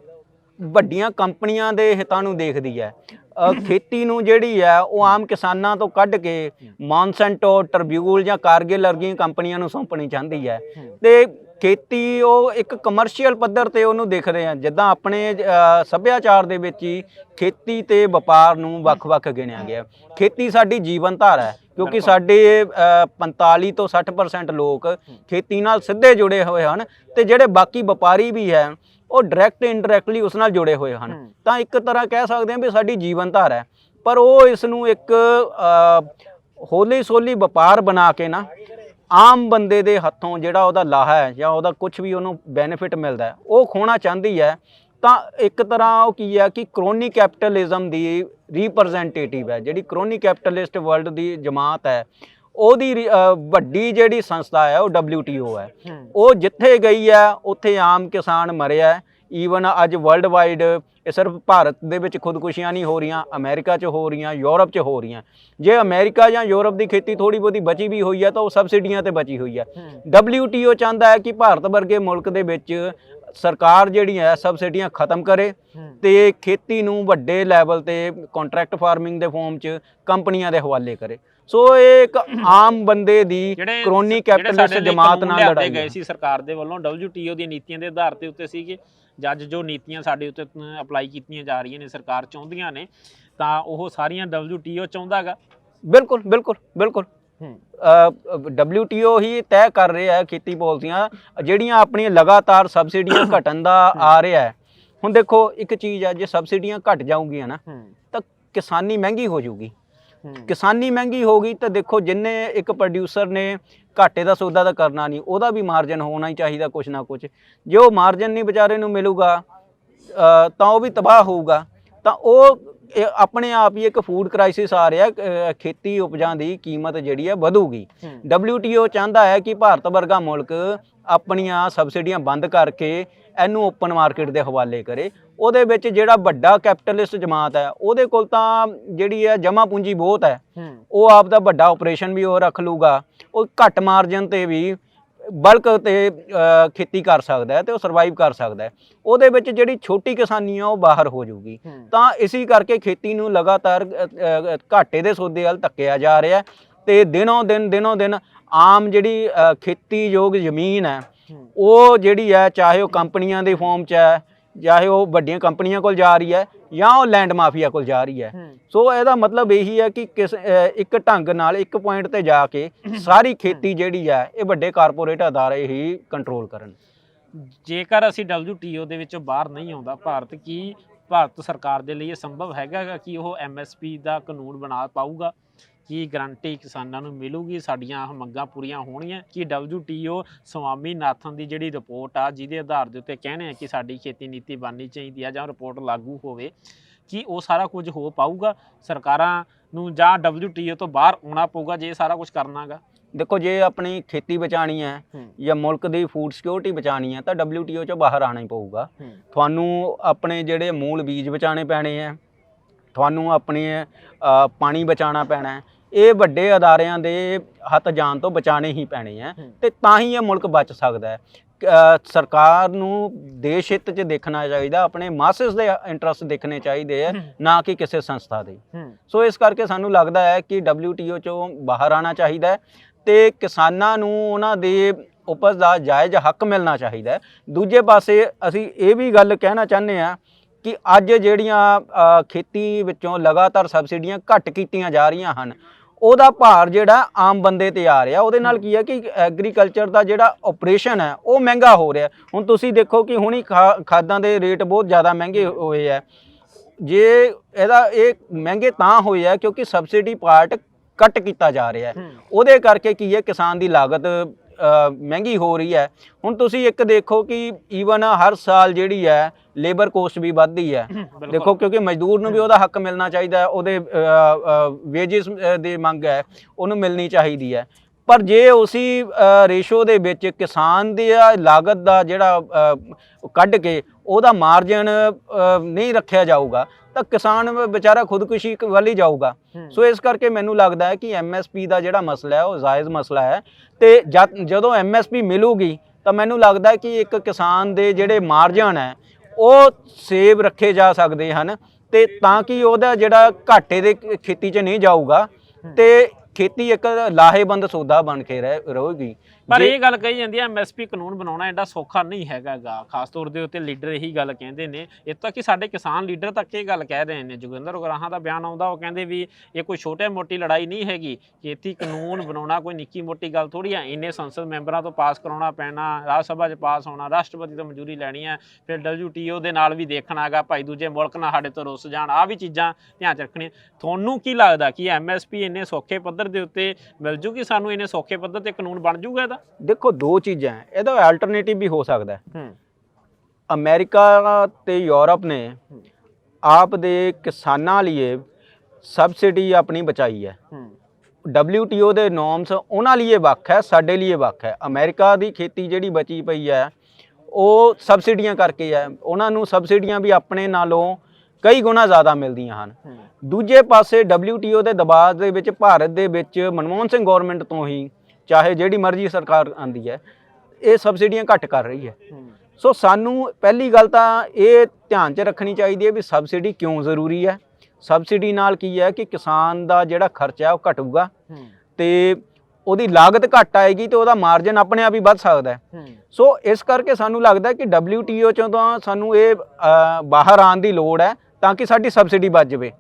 ਵੱਡੀਆਂ ਕੰਪਨੀਆਂ ਦੇ ਹਿੱਤਾਂ ਨੂੰ ਦੇਖਦੀ ਹੈ। <coughs> ਖੇਤੀ ਨੂੰ ਜਿਹੜੀ ਹੈ ਉਹ ਆਮ ਕਿਸਾਨਾਂ ਤੋਂ ਕੱਢ ਕੇ ਮੌਨਸੈਂਟੋ ਟਰਬਿਊਲ ਜਾਂ ਕਾਰਗਿਲ ਵਰਗੀਆਂ ਕੰਪਨੀਆਂ ਨੂੰ ਸੌਂਪਣੀ ਚਾਹੁੰਦੀ ਹੈ। ਤੇ ਖੇਤੀ ਉਹ ਇੱਕ ਕਮਰਸ਼ੀਅਲ ਪੱਧਰ ਤੇ ਉਹਨੂੰ ਦੇਖਦੇ ਆ ਜਿੱਦਾਂ ਆਪਣੇ ਸੱਭਿਆਚਾਰ ਦੇ ਵਿੱਚ ਹੀ ਖੇਤੀ ਤੇ ਵਪਾਰ ਨੂੰ ਵੱਖ-ਵੱਖ ਗਿਣਿਆ ਗਿਆ। ਖੇਤੀ ਸਾਡੀ ਜੀਵਨ ਧਾਰਾ ਹੈ। ਕਿਉਂਕਿ। ਸਾਡੇ ਅ, 45 ਤੋਂ 60% ਲੋਕ ਖੇਤੀ ਨਾਲ ਸਿੱਧੇ ਜੁੜੇ ਹੋਏ ਹਨ ਤੇ ਜਿਹੜੇ ਬਾਕੀ ਵਪਾਰੀ ਵੀ ਹੈ ਉਹ ਡਾਇਰੈਕਟ ਇਨਡਾਇਰੈਕਟਲੀ ਉਸ ਨਾਲ ਜੁੜੇ ਹੋਏ ਹਨ। ਤਾਂ ਇੱਕ ਤਰ੍ਹਾਂ ਕਹਿ ਸਕਦੇ ਹਾਂ ਵੀ ਸਾਡੀ ਜੀਵਨ ਧਾਰਾ ਹੈ ਪਰ ਉਹ ਇਸ ਨੂੰ ਇੱਕ ਹੌਲੀ ਸੋਲੀ ਵਪਾਰ ਬਣਾ ਕੇ ਨਾ ਆਮ ਬੰਦੇ ਦੇ ਹੱਥੋਂ ਜਿਹੜਾ ਉਹਦਾ ਲਾਹਾ ਹੈ ਜਾਂ ਉਹਦਾ ਕੁਝ ਵੀ ਉਹਨੂੰ ਬੈਨੀਫਿਟ ਮਿਲਦਾ ਉਹ ਖੋਣਾ ਚਾਹੁੰਦੀ ਹੈ ਤਾਂ ਇੱਕ ਤਰ੍ਹਾਂ ਉਹ ਕੀ ਹੈ ਕਿ ਕ੍ਰੋਨੀ ਕੈਪੀਟਲਿਜ਼ਮ ਦੀ ਰਿਪਰੈਜ਼ੈਂਟੇਟਿਵ ਹੈ ਜਿਹੜੀ ਕ੍ਰੋਨੀ ਕੈਪੀਟਲਿਸਟ ਵਰਲਡ ਦੀ ਜਮਾਤ ਹੈ ਉਹਦੀ ਵੱਡੀ ਜਿਹੜੀ ਸੰਸਥਾ ਹੈ ਉਹ WTO ਹੈ। ਉਹ ਜਿੱਥੇ ਗਈ ਹੈ ਉੱਥੇ ਆਮ ਕਿਸਾਨ ਮਰਿਆ ਹੈ। ਈਵਨ ਅੱਜ ਵਰਲਡ ਵਾਈਡ ਇਹ ਸਿਰਫ ਭਾਰਤ ਦੇ ਵਿੱਚ ਖੁਦਕੁਸ਼ੀਆਂ ਨਹੀਂ ਹੋ ਰਹੀਆਂ ਅਮਰੀਕਾ 'ਚ ਹੋ ਰਹੀਆਂ ਯੂਰਪ 'ਚ ਹੋ ਰਹੀਆਂ। ਜੇ ਅਮਰੀਕਾ ਜਾਂ ਯੂਰਪ ਦੀ ਖੇਤੀ ਥੋੜੀ ਬਹੁਤੀ ਬਚੀ ਵੀ ਹੋਈ ਹੈ ਤਾਂ ਉਹ ਸਬਸਿਡੀਆਂ ਤੇ ਬਚੀ ਹੋਈ ਹੈ। WTO ਚਾਹੁੰਦਾ ਹੈ ਕਿ ਭਾਰਤ ਵਰਗੇ ਮੁਲਕ ਦੇ ਵਿੱਚ ਸਰਕਾਰ ਜਿਹੜੀ ਹੈ ਸਬਸਿਡੀਆਂ ਖਤਮ ਕਰੇ ਤੇ ਖੇਤੀ ਨੂੰ ਵੱਡੇ ਲੈਵਲ ਤੇ ਕੰਟਰੈਕਟ ਫਾਰਮਿੰਗ ਦੇ ਫਾਰਮ 'ਚ ਕੰਪਨੀਆਂ ਦੇ ਹਵਾਲੇ ਕਰੇ। ਸੋ ਇਹ ਇੱਕ ਆਮ ਬੰਦੇ ਦੀ ਕਰੋਨੀ ਕੈਪੀਟਲਿਸਟ ਜਮਾਤ ਨਾਲ ਲੜਾਈ ਗਏ। ਸੀ ਸਰਕਾਰ ਦੇ ਵੱਲੋਂ WTO ਦੀਆਂ ਨੀਤੀਆਂ ਦੇ ਆਧਾਰ ਤੇ ਉੱਤੇ ਸੀਗੇ। ਜੱਜ ਜੋ ਨੀਤੀਆਂ ਸਾਡੇ ਉੱਤੇ ਅਪਲਾਈ ਕੀਤੀਆਂ ਜਾ ਰਹੀਆਂ ਨੇ ਸਰਕਾਰ ਚਾਹੁੰਦੀਆਂ ਨੇ ਤਾਂ ਉਹ ਸਾਰੀਆਂ WTO ਚਾਹੁੰਦਾਗਾ ਬਿਲਕੁਲ ਬਿਲਕੁਲ ਬਿਲਕੁਲ। WTO ਹੀ ਤੈਅ ਕਰ ਰਿਹਾ ਹੈ ਖੇਤੀ ਪਾਲਿਸੀਆਂ ਜਿਹੜੀਆਂ ਆਪਣੀਆਂ ਲਗਾਤਾਰ ਸਬਸਿਡੀਆਂ ਘਟਣ ਦਾ ਆ ਰਿਹਾ ਹੈ। ਹੁਣ ਦੇਖੋ ਇੱਕ ਚੀਜ਼ ਹੈ ਜੇ ਸਬਸਿਡੀਆਂ ਘਟ ਜਾਊਗੀਆਂ ਨਾ ਤਾਂ ਕਿਸਾਨੀ ਮਹਿੰਗੀ ਹੋ ਜਾਊਗੀ। ਕਿਸਾਨੀ ਮਹਿੰਗੀ ਹੋ ਗਈ ਤਾਂ ਦੇਖੋ ਜਿੰਨੇ ਇੱਕ ਪ੍ਰੋਡਿਊਸਰ ਨੇ ਘਾਟੇ ਦਾ ਸੌਦਾ ਤਾਂ ਕਰਨਾ ਨਹੀਂ ਉਹਦਾ ਵੀ ਮਾਰਜਨ ਹੋਣਾ ਹੀ ਚਾਹੀਦਾ ਕੁਛ ਨਾ ਕੁਛ। ਜੇ ਉਹ ਮਾਰਜਨ ਨਹੀਂ ਵਿਚਾਰੇ ਨੂੰ ਮਿਲੂਗਾ ਤਾਂ ਉਹ ਵੀ ਤਬਾਹ ਹੋਊਗਾ ਤਾਂ ਉਹ ਆਪਣੇ ਆਪ ਹੀ ਇੱਕ ਫੂਡ ਕ੍ਰਾਈਸਿਸ ਆ ਰਿਹਾ ਖੇਤੀ ਉਪਜਾਂ ਦੀ ਕੀਮਤ ਜਿਹੜੀ ਹੈ ਵਧੂਗੀ। WTO ਚਾਹੁੰਦਾ ਹੈ ਕਿ ਭਾਰਤ ਵਰਗਾ ਮੁਲਕ ਆਪਣੀਆਂ ਸਬਸਿਡੀਆਂ ਬੰਦ ਕਰਕੇ ਇਹਨੂੰ ਓਪਨ ਮਾਰਕੀਟ ਦੇ ਹਵਾਲੇ ਕਰੇ। ਉਹਦੇ ਵਿੱਚ ਜਿਹੜਾ ਵੱਡਾ ਕੈਪੀਟਲਿਸਟ ਜਮਾਤ ਹੈ ਉਹਦੇ ਕੋਲ ਤਾਂ ਜਿਹੜੀ ਹੈ ਜਮਾ ਪੂੰਜੀ ਬਹੁਤ ਹੈ। ਉਹ ਆਪ ਦਾ ਵੱਡਾ ਆਪਰੇਸ਼ਨ ਵੀ ਉਹ ਰੱਖ ਲੂਗਾ ਉਹ ਘੱਟ ਮਾਰਜਨ ਤੇ ਵੀ ਬਲਕ ਤੇ ਖੇਤੀ ਕਰ ਸਕਦਾ ਹੈ ਤੇ ਉਹ ਸਰਵਾਈਵ ਕਰ ਸਕਦਾ ਹੈ। ਉਹਦੇ ਵਿੱਚ ਜਿਹੜੀ ਛੋਟੀ ਕਿਸਾਨੀ ਆ ਉਹ ਬਾਹਰ ਹੋ ਜਾਊਗੀ। ਤਾਂ ਇਸੇ ਕਰਕੇ ਖੇਤੀ ਨੂੰ ਲਗਾਤਾਰ ਘਾਟੇ ਦੇ ਸੌਦੇ ਵੱਲ ਧੱਕਿਆ ਜਾ ਰਿਹਾ ਤੇ ਦਿਨੋਂ ਦਿਨ ਦਿਨੋਂ ਦਿਨ ਆਮ ਜਿਹੜੀ ਖੇਤੀਯੋਗ ਜ਼ਮੀਨ ਹੈ ਉਹ ਜਿਹੜੀ ਹੈ ਚਾਹੇ ਉਹ ਕੰਪਨੀਆਂ ਦੇ ਫਾਰਮ 'ਚ ਹੈ ਚਾਹੇ ਉਹ ਵੱਡੀਆਂ ਕੰਪਨੀਆਂ ਕੋਲ ਜਾ ਰਹੀ ਹੈ ਜਾਂ ਉਹ ਲੈਂਡ ਮਾਫੀਆ ਕੋਲ ਜਾ ਰਹੀ ਹੈ। ਸੋ ਇਹਦਾ ਮਤਲਬ ਇਹੀ ਹੈ ਕਿ ਕਿਸ ਇੱਕ ਢੰਗ ਨਾਲ ਇੱਕ ਪੁਆਇੰਟ ਤੇ ਜਾ ਕੇ ਸਾਰੀ ਖੇਤੀ ਜਿਹੜੀ ਹੈ ਇਹ ਵੱਡੇ ਕਾਰਪੋਰੇਟ ਅਦਾਰੇ ਹੀ ਕੰਟਰੋਲ ਕਰਨ। ਜੇਕਰ ਅਸੀਂ WTO ਦੇ ਵਿੱਚੋਂ ਬਾਹਰ ਨਹੀਂ ਆਉਂਦਾ ਭਾਰਤ ਕੀ ਭਾਰਤ ਸਰਕਾਰ ਦੇ ਲਈ ਇਹ ਸੰਭਵ ਹੈਗਾ ਕਿ ਉਹ MSP ਦਾ ਕਾਨੂੰਨ ਬਣਾ ਪਾਊਗਾ? ਕੀ ਗਰੰਟੀ ਕਿਸਾਨਾਂ ਨੂੰ ਮਿਲੂਗੀ? ਸਾਡੀਆਂ ਆਹ ਮੰਗਾਂ ਪੂਰੀਆਂ ਹੋਣਗੀਆਂ। ਕਿ WTO ਸਵਾਮੀਨਾਥਨ ਦੀ ਜਿਹੜੀ ਰਿਪੋਰਟ ਆ ਜਿਹਦੇ ਆਧਾਰ ਦੇ ਉੱਤੇ ਕਹਿੰਦੇ ਆ ਕਿ ਸਾਡੀ ਖੇਤੀ ਨੀਤੀ ਬਣਨੀ ਚਾਹੀਦੀ ਆ ਜਾਂ ਰਿਪੋਰਟ ਲਾਗੂ ਹੋਵੇ ਕਿ ਉਹ ਸਾਰਾ ਕੁਝ ਹੋ ਪਾਊਗਾ? ਸਰਕਾਰਾਂ ਨੂੰ ਜਾਂ WTO ਤੋਂ ਬਾਹਰ ਆਉਣਾ ਪਊਗਾ ਜੇ ਇਹ ਸਾਰਾ ਕੁਝ ਕਰਨਾਗਾ? ਦੇਖੋ ਜੇ ਆਪਣੀ ਖੇਤੀ ਬਚਾਣੀ ਹੈ ਜਾਂ ਮੁਲਕ ਦੀ ਫੂਡ ਸਿਕਿਉਰਿਟੀ ਬਚਾਣੀ ਹੈ ਤਾਂ WTO ਚੋਂ ਬਾਹਰ ਆਣਾ ਹੀ ਪਊਗਾ। ਤੁਹਾਨੂੰ ਆਪਣੇ ਜਿਹੜੇ ਮੂਲ ਬੀਜ ਬਚਾਣੇ ਪੈਣੇ ਆ ਤੁਹਾਨੂੰ ਆਪਣੇ ਪਾਣੀ ਬਚਾਉਣਾ ਪੈਣਾ ਹੈ ਇਹ ਵੱਡੇ ਅਦਾਰਿਆਂ ਦੇ ਹੱਥ ਜਾਣ ਤੋਂ ਬਚਾਣੇ ਹੀ ਪੈਣੇ ਆ। ਤੇ ਤਾਂ ਹੀ ਇਹ ਮੁਲਕ ਬਚ ਸਕਦਾ ਹੈ। ਸਰਕਾਰ ਨੂੰ ਦੇਸ਼ ਹਿੱਤ 'ਚ ਦੇਖਣਾ ਚਾਹੀਦਾ ਆਪਣੇ ਮਾਸਸ ਦੇ ਇੰਟਰਸਟ ਦੇਖਣੇ ਚਾਹੀਦੇ ਆ ਨਾ ਕਿ ਕਿਸੇ ਸੰਸਥਾ ਦੇ। ਸੋ ਇਸ ਕਰਕੇ ਸਾਨੂੰ ਲੱਗਦਾ ਹੈ ਕਿ WTO ਚੋਂ ਬਾਹਰ ਆਣਾ ਚਾਹੀਦਾ ਤੇ ਕਿਸਾਨਾਂ ਨੂੰ ਉਹਨਾਂ ਦੇ ਉਪਜ ਦਾ ਜਾਇਜ਼ ਹੱਕ ਮਿਲਣਾ ਚਾਹੀਦਾ ਹੈ। ਦੂਜੇ ਪਾਸੇ ਅਸੀਂ ਇਹ ਵੀ ਗੱਲ ਕਹਿਣਾ ਚਾਹੁੰਦੇ ਆ ਕਿ ਅੱਜ ਜਿਹੜੀਆਂ ਖੇਤੀ ਵਿੱਚੋਂ ਲਗਾਤਾਰ ਸਬਸਿਡੀਆਂ ਘੱਟ ਕੀਤੀਆਂ ਜਾ ਰਹੀਆਂ ਹਨ ਉਹਦਾ ਭਾਰ ਜਿਹੜਾ ਆਮ ਬੰਦੇ ਤੇ ਆ ਰਿਹਾ ਉਹਦੇ ਨਾਲ ਕੀ ਹੈ ਕਿ ਐਗਰੀਕਲਚਰ ਦਾ ਜਿਹੜਾ ਆਪਰੇਸ਼ਨ ਹੈ ਉਹ ਮਹਿੰਗਾ ਹੋ ਰਿਹਾ। ਹੁਣ ਤੁਸੀਂ ਦੇਖੋ ਕਿ ਹੁਣੀ ਖਾਦਾਂ ਦੇ ਰੇਟ ਬਹੁਤ ਜ਼ਿਆਦਾ ਮਹਿੰਗੇ ਹੋਏ ਆ। ਜੇ ਇਹਦਾ ਇਹ ਮਹਿੰਗੇ ਤਾਂ ਹੋਏ ਆ ਕਿਉਂਕਿ ਸਬਸਿਡੀ ਪਾਰਟ ਕੱਟ ਕੀਤਾ ਜਾ ਰਿਹਾ। ਹੈ। ਉਹਦੇ ਕਰਕੇ ਕੀ ਹੈ ਕਿਸਾਨ ਦੀ ਲਾਗਤ ਮਹਿੰਗੀ ਹੋ ਰਹੀ ਹੈ। ਹੁਣ ਤੁਸੀਂ ਇੱਕ ਦੇਖੋ ਕਿ ਈਵਨ ਹਰ ਸਾਲ ਜਿਹੜੀ ਹੈ ਲੇਬਰ ਕੋਸਟ ਵੀ ਵੱਧਦੀ ਹੈ। ਦੇਖੋ ਕਿਉਂਕਿ ਮਜ਼ਦੂਰ ਨੂੰ ਵੀ ਉਹਦਾ ਹੱਕ ਮਿਲਣਾ ਚਾਹੀਦਾ ਹੈ ਉਹਦੇ ਵੇਜਿਸ ਦੀ ਮੰਗ ਹੈ ਉਹਨੂੰ ਮਿਲਣੀ ਚਾਹੀਦੀ ਹੈ। ਪਰ ਜੇ ਉਸੀ ਰੇਸ਼ੋ ਦੇ ਵਿੱਚ ਕਿਸਾਨ ਦੀ ਲਾਗਤ ਦਾ ਜਿਹੜਾ ਕੱਢ ਕੇ ਉਹਦਾ ਮਾਰਜਨ ਨਹੀਂ ਰੱਖਿਆ ਜਾਊਗਾ ਤਾਂ ਕਿਸਾਨ ਵਿਚਾਰਾ ਖੁਦਕੁਸ਼ੀ ਵੱਲ ਹੀ ਜਾਊਗਾ। ਸੋ ਇਸ ਕਰਕੇ ਮੈਨੂੰ ਲੱਗਦਾ ਹੈ ਕਿ ਐਮਐਸਪੀ ਦਾ ਜਿਹੜਾ ਮਸਲਾ ਹੈ ਉਹ ਜਾਇਜ਼ ਮਸਲਾ ਹੈ। ਤੇ ਜਦ- ਐਮਐਸਪੀ ਮਿਲੂਗੀ ਤਾਂ ਮੈਨੂੰ ਲੱਗਦਾ ਹੈ ਕਿ ਇੱਕ ਕਿਸਾਨ ਦੇ ਜਿਹੜੇ ਮਾਰਜਨ ਹੈ ਉਹ ਸੇਵ ਰੱਖੇ ਜਾ ਸਕਦੇ ਹਨ। ਤੇ ਤਾਂ ਕਿ ਉਹਦਾ ਜਿਹੜਾ ਘਾਟੇ ਦੇ ਖੇਤੀ 'ਚ ਨਹੀਂ ਜਾਊਗਾ ਤੇ ਖੇਤੀ ਇੱਕ ਲਾਹੇਬੰਦ ਸੌਦਾ ਬਣ ਕੇ ਰਹਿ ਰਹੇਗੀ। ਪਰ ਇਹ ਗੱਲ ਕਹੀ ਜਾਂਦੀ ਹੈ ਐਮਐਸਪੀ ਕਾਨੂੰਨ ਬਣਾਉਣਾ ਐਡਾ ਸੌਖਾ ਨਹੀਂ ਹੈਗਾਗਾ। ਖਾਸ ਤੌਰ ਦੇ ਉੱਤੇ ਲੀਡਰ ਇਹੀ ਗੱਲ ਕਹਿੰਦੇ ਨੇ। ਇਹ ਤਾਂ ਕਿ ਸਾਡੇ ਕਿਸਾਨ ਲੀਡਰ ਤੱਕ ਇਹ ਗੱਲ ਕਹਿ ਰਹੇ ਨੇ। ਜੋਗਿੰਦਰ ਉਗਰਾਹਾਂ ਦਾ ਬਿਆਨ ਆਉਂਦਾ ਉਹ ਕਹਿੰਦੇ ਵੀ ਇਹ ਕੋਈ ਛੋਟੇ ਮੋਟੀ ਲੜਾਈ ਨਹੀਂ ਹੈਗੀ। ਖੇਤੀ ਕਾਨੂੰਨ ਬਣਾਉਣਾ ਕੋਈ ਨਿੱਕੀ ਮੋਟੀ ਗੱਲ ਥੋੜੀ ਆ। ਇੰਨੇ ਸੰਸਦ ਮੈਂਬਰਾਂ ਤੋਂ ਪਾਸ ਕਰਾਉਣਾ ਪੈਣਾ ਰਾਜ ਸਭਾ 'ਚ ਪਾਸ ਹੋਣਾ ਰਾਸ਼ਟਰਪਤੀ ਤੋਂ ਮਨਜ਼ੂਰੀ ਲੈਣੀ ਹੈ ਫਿਰ WTO ਦੇ ਨਾਲ ਵੀ ਦੇਖਣਾਗਾ ਭਾਈ ਦੂਜੇ ਮੁਲਕ ਨਾਲ ਸਾਡੇ ਤੋਂ ਰੁੱਸ ਜਾਣ। ਆ ਵੀ ਚੀਜ਼ਾਂ ਧਿਆਨ 'ਚ ਰੱਖਣੀਆਂ। ਤੁਹਾਨੂੰ ਕੀ ਲੱਗਦਾ ਕਿ ਐਮਐਸਪੀ ਇੰਨੇ ਸੌਖੇ ਪੱਧਰ ਦੇ ਉੱਤੇ ਮਿਲ ਜੂਗੀ? ਸਾਨੂੰ ਇੰਨੇ ਸੌਖੇ ਪੱਧਰ ਤੇ ਕਾਨੂੰਨ ਬਣ ਜੂਗਾ ਇਹਦਾ? ਦੇਖੋ ਦੋ ਚੀਜ਼ਾਂ ਹੈ ਇਹਦਾ ਆਲਟਰਨੇਟਿਵ ਵੀ ਹੋ ਸਕਦਾ ਹੈ। ਹੂੰ। ਅਮਰੀਕਾ ਤੇ ਯੂਰਪ ਨੇ ਆਪ ਦੇ ਕਿਸਾਨਾਂ ਲਈ ਸਬਸਿਡੀ ਆਪਣੀ ਬਚਾਈ ਹੈ। ਹੂੰ। WTO ਦੇ ਨੋਰਮਸ ਉਹਨਾਂ ਲਈ ਵੱਖ ਹੈ ਸਾਡੇ ਲਈ ਵੱਖ ਹੈ। ਅਮਰੀਕਾ ਦੀ ਖੇਤੀ ਜਿਹੜੀ ਬਚੀ ਪਈ ਹੈ ਉਹ ਸਬਸਿਡੀਆਂ ਕਰਕੇ ਹੈ। ਉਹਨਾਂ ਨੂੰ ਸਬਸਿਡੀਆਂ ਵੀ ਆਪਣੇ ਨਾਲੋਂ ਕਈ ਗੁਣਾ ਜ਼ਿਆਦਾ ਮਿਲਦੀਆਂ ਹਨ। ਦੂਜੇ ਪਾਸੇ WTO ਦੇ ਦਬਾਅ ਦੇ ਵਿੱਚ ਭਾਰਤ ਦੇ ਵਿੱਚ ਮਨਮੋਹਨ ਸਿੰਘ ਗਵਰਨਮੈਂਟ ਤੋਂ ਹੀ ਚਾਹੇ ਜਿਹੜੀ ਮਰਜ਼ੀ ਸਰਕਾਰ ਆਂਦੀ ਹੈ ਇਹ ਸਬਸਿਡੀਆਂ ਘੱਟ ਕਰ ਰਹੀ ਹੈ। ਸੋ ਸਾਨੂੰ ਪਹਿਲੀ ਗੱਲ ਤਾਂ ਇਹ ਧਿਆਨ 'ਚ ਰੱਖਣੀ ਚਾਹੀਦੀ ਹੈ ਵੀ ਸਬਸਿਡੀ ਕਿਉਂ ਜ਼ਰੂਰੀ ਹੈ? ਸਬਸਿਡੀ ਨਾਲ ਕੀ ਹੈ ਕਿ ਕਿਸਾਨ ਦਾ ਜਿਹੜਾ ਖਰਚਾ ਉਹ ਘਟੂਗਾ ਤੇ ਉਹਦੀ ਲਾਗਤ ਘੱਟ ਆਏਗੀ ਤੇ ਉਹਦਾ ਮਾਰਜਨ ਆਪਣੇ ਆਪ ਹੀ ਵੱਧ ਸਕਦਾ ਹੈ। ਸੋ ਇਸ ਕਰਕੇ ਸਾਨੂੰ ਲੱਗਦਾ ਕਿ WTO ਚੋਂ ਤਾਂ ਸਾਨੂੰ ਇਹ ਬਾਹਰ ਆਉਣ ਦੀ ਲੋੜ ਹੈ ਤਾਂ ਕਿ ਸਾਡੀ ਸਬਸਿਡੀ ਬਚ ਜਾਵੇ।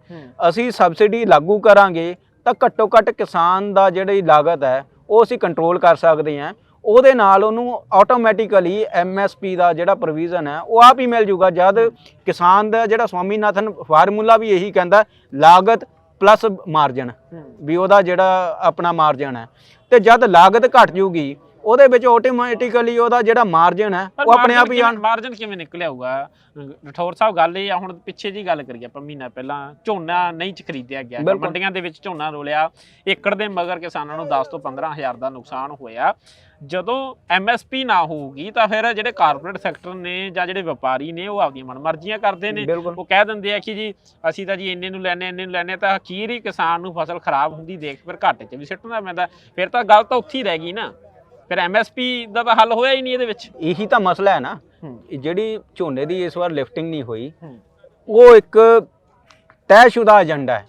ਅਸੀਂ ਸਬਸਿਡੀ ਲਾਗੂ ਕਰਾਂਗੇ ਤਾਂ ਘੱਟੋ ਘੱਟ ਕਿਸਾਨ ਦਾ ਜਿਹੜੀ ਲਾਗਤ ਹੈ ਉਹ ਅਸੀਂ ਕੰਟਰੋਲ ਕਰ ਸਕਦੇ ਹਾਂ। ਉਹਦੇ ਨਾਲ ਉਹਨੂੰ ਆਟੋਮੈਟਿਕਲੀ ਐਮਐਸਪੀ ਦਾ ਜਿਹੜਾ ਪ੍ਰੋਵੀਜ਼ਨ ਹੈ ਉਹ ਆਪ ਹੀ ਮਿਲ ਜੂਗਾ। ਜਦ ਕਿਸਾਨ ਦਾ ਜਿਹੜਾ ਸਵਾਮੀਨਾਥਨ ਫਾਰਮੂਲਾ ਵੀ ਇਹੀ ਕਹਿੰਦਾ ਲਾਗਤ ਪਲੱਸ ਮਾਰਜਨ ਵੀ ਉਹਦਾ ਜਿਹੜਾ ਆਪਣਾ ਮਾਰਜਨ ਹੈ। ਤੇ ਜਦ ਲਾਗਤ ਘਟ ਜੂਗੀ ਉਹਦੇ ਵਿੱਚ ਆਟੋਮੈਟਿਕਲੀ ਉਹਦਾ ਜਿਹੜਾ ਮਾਰਜਨ ਹੈ ਉਹ ਆਪਣੇ ਆਪ ਹੀ ਮਾਰਜਨ ਕਿਵੇਂ ਨਿਕਲ ਆਊਗਾ ਰਠੌਰ ਸਾਹਿਬ ਗੱਲ ਇਹ ਆ ਹੁਣ ਪਿੱਛੇ ਜੀ ਗੱਲ ਕਰੀਏ ਆਪਾਂ ਮਹੀਨਾ ਪਹਿਲਾਂ ਝੋਨਾ ਨਹੀਂ ਚ ਖਰੀਦਿਆ ਗਿਆ। ਮੰਡੀਆਂ ਦੇ ਵਿੱਚ ਝੋਨਾ ਰੋਲਿਆ ਏਕੜ ਦੇ ਮਗਰ ਕਿਸਾਨਾਂ ਨੂੰ 10 ਤੋਂ 15 ਹਜ਼ਾਰ ਦਾ ਨੁਕਸਾਨ ਹੋਇਆ। ਜਦੋਂ ਐਮਐਸਪੀ ਨਾ ਹੋਊਗੀ ਤਾਂ ਫਿਰ ਜਿਹੜੇ ਕਾਰਪੋਰੇਟ ਸੈਕਟਰ ਨੇ ਜਾਂ ਜਿਹੜੇ ਵਪਾਰੀ ਨੇ ਉਹ ਆਪਦੀਆਂ ਮਨਮਰਜ਼ੀਆਂ ਕਰਦੇ ਨੇ। ਉਹ ਕਹਿ ਦਿੰਦੇ ਆ ਕਿ ਜੀ ਅਸੀਂ ਤਾਂ ਜੀ ਇੰਨੇ ਨੂੰ ਲੈਣੇ ਇੰਨੇ ਨੂੰ ਲੈਣੇ ਤਾਂ ਅਖੀਰ ਹੀ ਕਿਸਾਨ ਨੂੰ ਫਸਲ ਖਰਾਬ ਹੁੰਦੀ ਦੇਖ ਫਿਰ ਘਾਟੇ 'ਚ ਵੀ ਸਿੱਟਣਾ ਪੈਂਦਾ। ਫਿਰ ਤਾਂ ਗੱਲ ਤਾਂ ਉੱਥੇ ਹੀ ਰਹਿ ਗਈ ਨਾ। ਫਿਰ ਐਮਐਸਪੀ ਦਾ ਤਾਂ ਹੱਲ ਹੋਇਆ ਹੀ ਨਹੀਂ ਇਹਦੇ ਵਿੱਚ। ਇਹੀ ਤਾਂ ਮਸਲਾ ਹੈ ਨਾ। ਜਿਹੜੀ ਝੋਨੇ ਦੀ ਇਸ ਵਾਰ ਲਿਫਟਿੰਗ ਨਹੀਂ ਹੋਈ ਉਹ ਇੱਕ ਤੈਅਸ਼ੁਦਾ ਏਜੰਡਾ ਹੈ।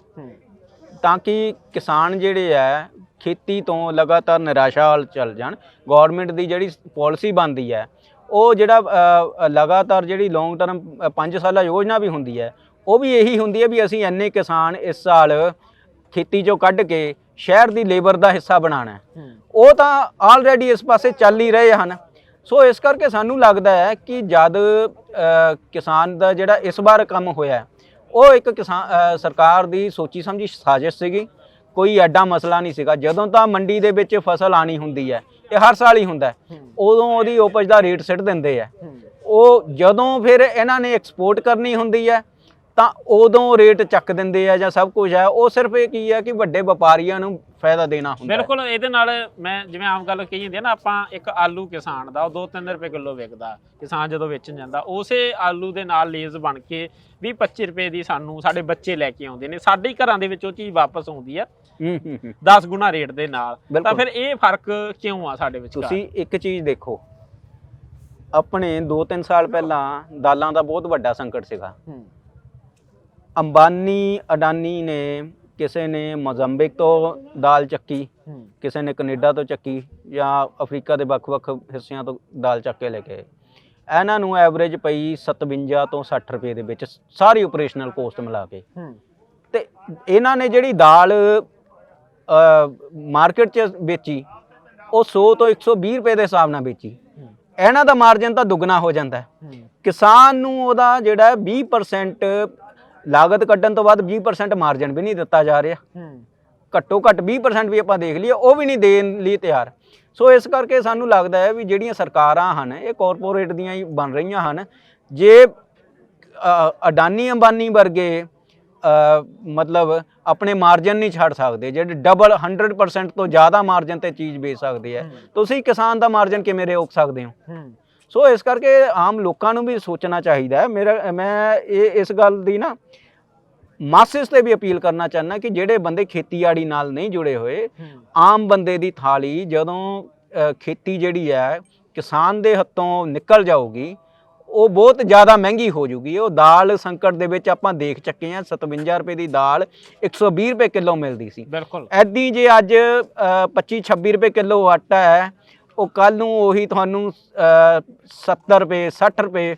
ਤਾਂ ਕਿ ਕਿਸਾਨ ਜਿਹੜੇ ਆ ਖੇਤੀ ਤੋਂ ਲਗਾਤਾਰ ਨਿਰਾਸ਼ਾ ਵੱਲ ਚੱਲ ਜਾਣ। ਗਵਰਨਮੈਂਟ ਦੀ ਜਿਹੜੀ ਪਾਲਿਸੀ ਬਣਦੀ ਹੈ ਉਹ ਜਿਹੜਾ ਲਗਾਤਾਰ ਜਿਹੜੀ ਲੌਂਗ ਟਰਮ 5 ਸਾਲਾ ਯੋਜਨਾ ਵੀ ਹੁੰਦੀ ਹੈ ਉਹ ਵੀ ਇਹੀ ਹੁੰਦੀ ਹੈ ਵੀ ਅਸੀਂ ਇੰਨੇ ਕਿਸਾਨ ਇਸ ਸਾਲ ਖੇਤੀ ਚੋਂ ਕੱਢ ਕੇ ਸ਼ਹਿਰ ਦੀ ਲੇਬਰ ਦਾ ਹਿੱਸਾ ਹੂੰ। ਉਹ ਤਾਂ ਆਲਰੇਡੀ ਇਸ ਪਾਸੇ ਚੱਲ ਹੀ ਰਹੇ ਹਨ। ਸੋ ਇਸ ਕਰਕੇ ਸਾਨੂੰ ਲੱਗਦਾ ਹੈ ਕਿ ਜਦ ਕਿਸਾਨ ਦਾ ਜਿਹੜਾ ਇਸ ਵਾਰ ਕੰਮ ਹੋਇਆ ਉਹ ਇੱਕ ਕਿਸਾਨ ਸਰਕਾਰ ਦੀ ਸੋਚੀ ਸਮਝੀ ਸਾਜ਼ਿਸ਼ ਸੀਗੀ। ਕੋਈ ਐਡਾ ਮਸਲਾ ਨਹੀਂ ਸੀਗਾ। ਜਦੋਂ ਤਾਂ ਮੰਡੀ ਦੇ ਵਿੱਚ ਫਸਲ ਆਣੀ ਹੁੰਦੀ ਹੈ ਇਹ ਹਰ ਸਾਲ ਹੀ ਹੁੰਦਾ ਉਦੋਂ ਉਹਦੀ ਉਪਜ ਦਾ ਰੇਟ ਸਿੱਟ ਦਿੰਦੇ ਆ ਉਹ ਜਦੋਂ ਫਿਰ ਇਹਨਾਂ ਨੇ ਐਕਸਪੋਰਟ ਕਰਨੀ ਹੁੰਦੀ ਹੈ ਤਾਂ ਉਦੋਂ ਰੇਟ ਚੱਕ ਦਿੰਦੇ ਆ ਜਾਂ ਸਭ ਕੁਝ ਹੈ ਉਹ ਸਿਰਫ ਇਹ ਕੀ ਹੈ ਕਿ ਵੱਡੇ ਵਪਾਰੀਆਂ ਨੂੰ ਫਾਇਦਾ ਦੇਣਾ ਹੁੰਦਾ ਬਿਲਕੁਲ ਇਹਦੇ ਨਾਲ ਮੈਂ ਜਿਵੇਂ ਆਮ ਗੱਲ ਕਹੀ ਜਾਂਦੀ ਹੈ ਨਾ ਆਪਾਂ ਇੱਕ ਆਲੂ ਕਿਸਾਨ ਦਾ ਉਹ 2-3 ਰੁਪਏ ਕਿਲੋ ਵਿਕਦਾ ਕਿਸਾਨ ਜਦੋਂ ਵੇਚਣ ਜਾਂਦਾ ਉਸੇ ਆਲੂ ਦੇ ਨਾਲ ਲੇਜ਼ ਬਣ ਕੇ 20-25 ਰੁਪਏ ਦੀ ਸਾਨੂੰ ਸਾਡੇ ਬੱਚੇ ਲੈ ਕੇ ਆਉਂਦੇ ਨੇ। ਸਾਡੇ ਘਰਾਂ ਦੇ ਵਿੱਚ ਉਹ ਚੀਜ਼ ਵਾਪਸ ਆਉਂਦੀ ਆ ਹੂੰ ਹੂੰ ਹੂੰ। 10 ਗੁਣਾ ਰੇਟ ਦੇ ਨਾਲ। ਤਾਂ। ਫਿਰ ਇਹ ਫ਼ਰਕ ਕਿਉਂ ਆ ਸਾਡੇ ਵਿੱਚ ਤੁਸੀਂ ਇੱਕ ਚੀਜ਼ ਦੇਖੋ। ਆਪਣੇ 2-3 ਸਾਲ ਪਹਿਲਾਂ ਦਾਲਾਂ ਦਾ ਬਹੁਤ ਵੱਡਾ ਸੰਕਟ ਸੀਗਾ। ਹੂੰ। ਅੰਬਾਨੀ ਅਡਾਨੀ ਨੇ ਕਿਸੇ ਨੇ ਮੋਜ਼ੰਬਿਕ ਤੋਂ ਦਾਲ ਚੱਕੀ ਕਿਸੇ ਨੇ ਕੈਨੇਡਾ ਤੋਂ ਚੱਕੀ ਜਾਂ ਅਫਰੀਕਾ ਦੇ ਵੱਖ-ਵੱਖ ਹਿੱਸਿਆਂ ਤੋਂ ਦਾਲ ਚੱਕ ਕੇ ਲੈ ਕੇ। ਇਹਨਾਂ ਨੂੰ ਐਵਰੇਜ ਪਈ 57 ਤੋਂ 60 ਰੁਪਏ ਦੇ ਵਿੱਚ ਸਾਰੀ ਆਪਰੇਸ਼ਨਲ ਕੋਸਟ ਮਿਲਾ ਕੇ। ਤੇ ਇਹਨਾਂ ਨੇ ਜਿਹੜੀ ਦਾਲ ਮਾਰਕੀਟ 'ਚ ਵੇਚੀ ਉਹ 100 ਤੋਂ 120 ਰੁਪਏ ਦੇ ਹਿਸਾਬ ਨਾਲ ਵੇਚੀ। ਇਹਨਾਂ ਦਾ ਮਾਰਜਨ ਤਾਂ ਦੁੱਗਣਾ ਹੋ ਜਾਂਦਾ। ਕਿਸਾਨ ਨੂੰ ਉਹਦਾ ਜਿਹੜਾ ਹੈ 20% ਲਾਗਤ ਕੱਢਣ ਤੋਂ ਬਾਅਦ 20% ਮਾਰਜਨ ਵੀ ਨਹੀਂ ਦਿੱਤਾ ਜਾ ਰਿਹਾ। ਹੂੰ। ਘੱਟੋ ਘੱਟ 20% ਵੀ ਆਪਾਂ ਦੇਖ ਲਈਏ ਉਹ ਵੀ ਨਹੀਂ ਦੇਣ ਲਈ ਤਿਆਰ। ਸੋ ਇਸ ਕਰਕੇ ਸਾਨੂੰ ਲੱਗਦਾ ਹੈ ਵੀ ਜਿਹੜੀਆਂ ਸਰਕਾਰਾਂ ਹਨ ਇਹ ਕਾਰਪੋਰੇਟ ਦੀਆਂ ਹੀ ਬਣ ਰਹੀਆਂ ਹਨ। ਜੇ ਅਡਾਨੀ ਅੰਬਾਨੀ ਵਰਗੇ ਮਤਲਬ ਆਪਣੇ ਮਾਰਜਨ ਨਹੀਂ ਛੱਡ ਸਕਦੇ ਜਿਹੜੇ ਡਬਲ 100% ਤੋਂ ਜ਼ਿਆਦਾ ਮਾਰਜਨ ਤੇ ਚੀਜ਼ ਵੇਚ ਸਕਦੇ ਆ ਤੁਸੀਂ ਕਿਸਾਨ ਦਾ ਮਾਰਜਨ ਕਿਵੇਂ ਰੋਕ ਸਕਦੇ ਹੋ? ਹੂੰ। ਸੋ ਇਸ ਕਰਕੇ ਆਮ ਲੋਕਾਂ ਨੂੰ ਵੀ ਸੋਚਣਾ ਚਾਹੀਦਾ ਹੈ। ਮੇਰਾ ਮੈਂ ਇਹ ਇਸ ਗੱਲ ਦੀ ਨਾ ਮਾਸਿਸ ਤੇ ਵੀ ਅਪੀਲ ਕਰਨਾ ਚਾਹੁੰਦਾ ਕਿ ਜਿਹੜੇ ਬੰਦੇ ਖੇਤੀਬਾੜੀ ਨਾਲ ਨਹੀਂ ਜੁੜੇ ਹੋਏ ਆਮ ਬੰਦੇ ਦੀ ਥਾਲੀ ਜਦੋਂ ਖੇਤੀ ਜਿਹੜੀ ਹੈ ਕਿਸਾਨ ਦੇ ਹੱਥੋਂ ਨਿਕਲ ਜਾਊਗੀ ਉਹ ਬਹੁਤ ਜ਼ਿਆਦਾ ਮਹਿੰਗੀ ਹੋ ਜੂਗੀ। ਉਹ ਦਾਲ ਸੰਕਟ ਦੇ ਵਿੱਚ ਆਪਾਂ ਦੇਖ ਚੱਕੇ ਹਾਂ 57 ਰੁਪਏ ਦੀ ਦਾਲ 120 ਰੁਪਏ ਕਿਲੋ ਮਿਲਦੀ ਸੀ। ਬਿਲਕੁਲ। ਐਦੀ ਜੇ ਅੱਜ 25 26 ਰੁਪਏ ਕਿਲੋ ਆਟਾ ਹੈ ਉਹ ਕੱਲ ਨੂੰ ਉਹੀ ਤੁਹਾਨੂੰ ਅ, 70 ਰੁਪਏ 60 ਰੁਪਏ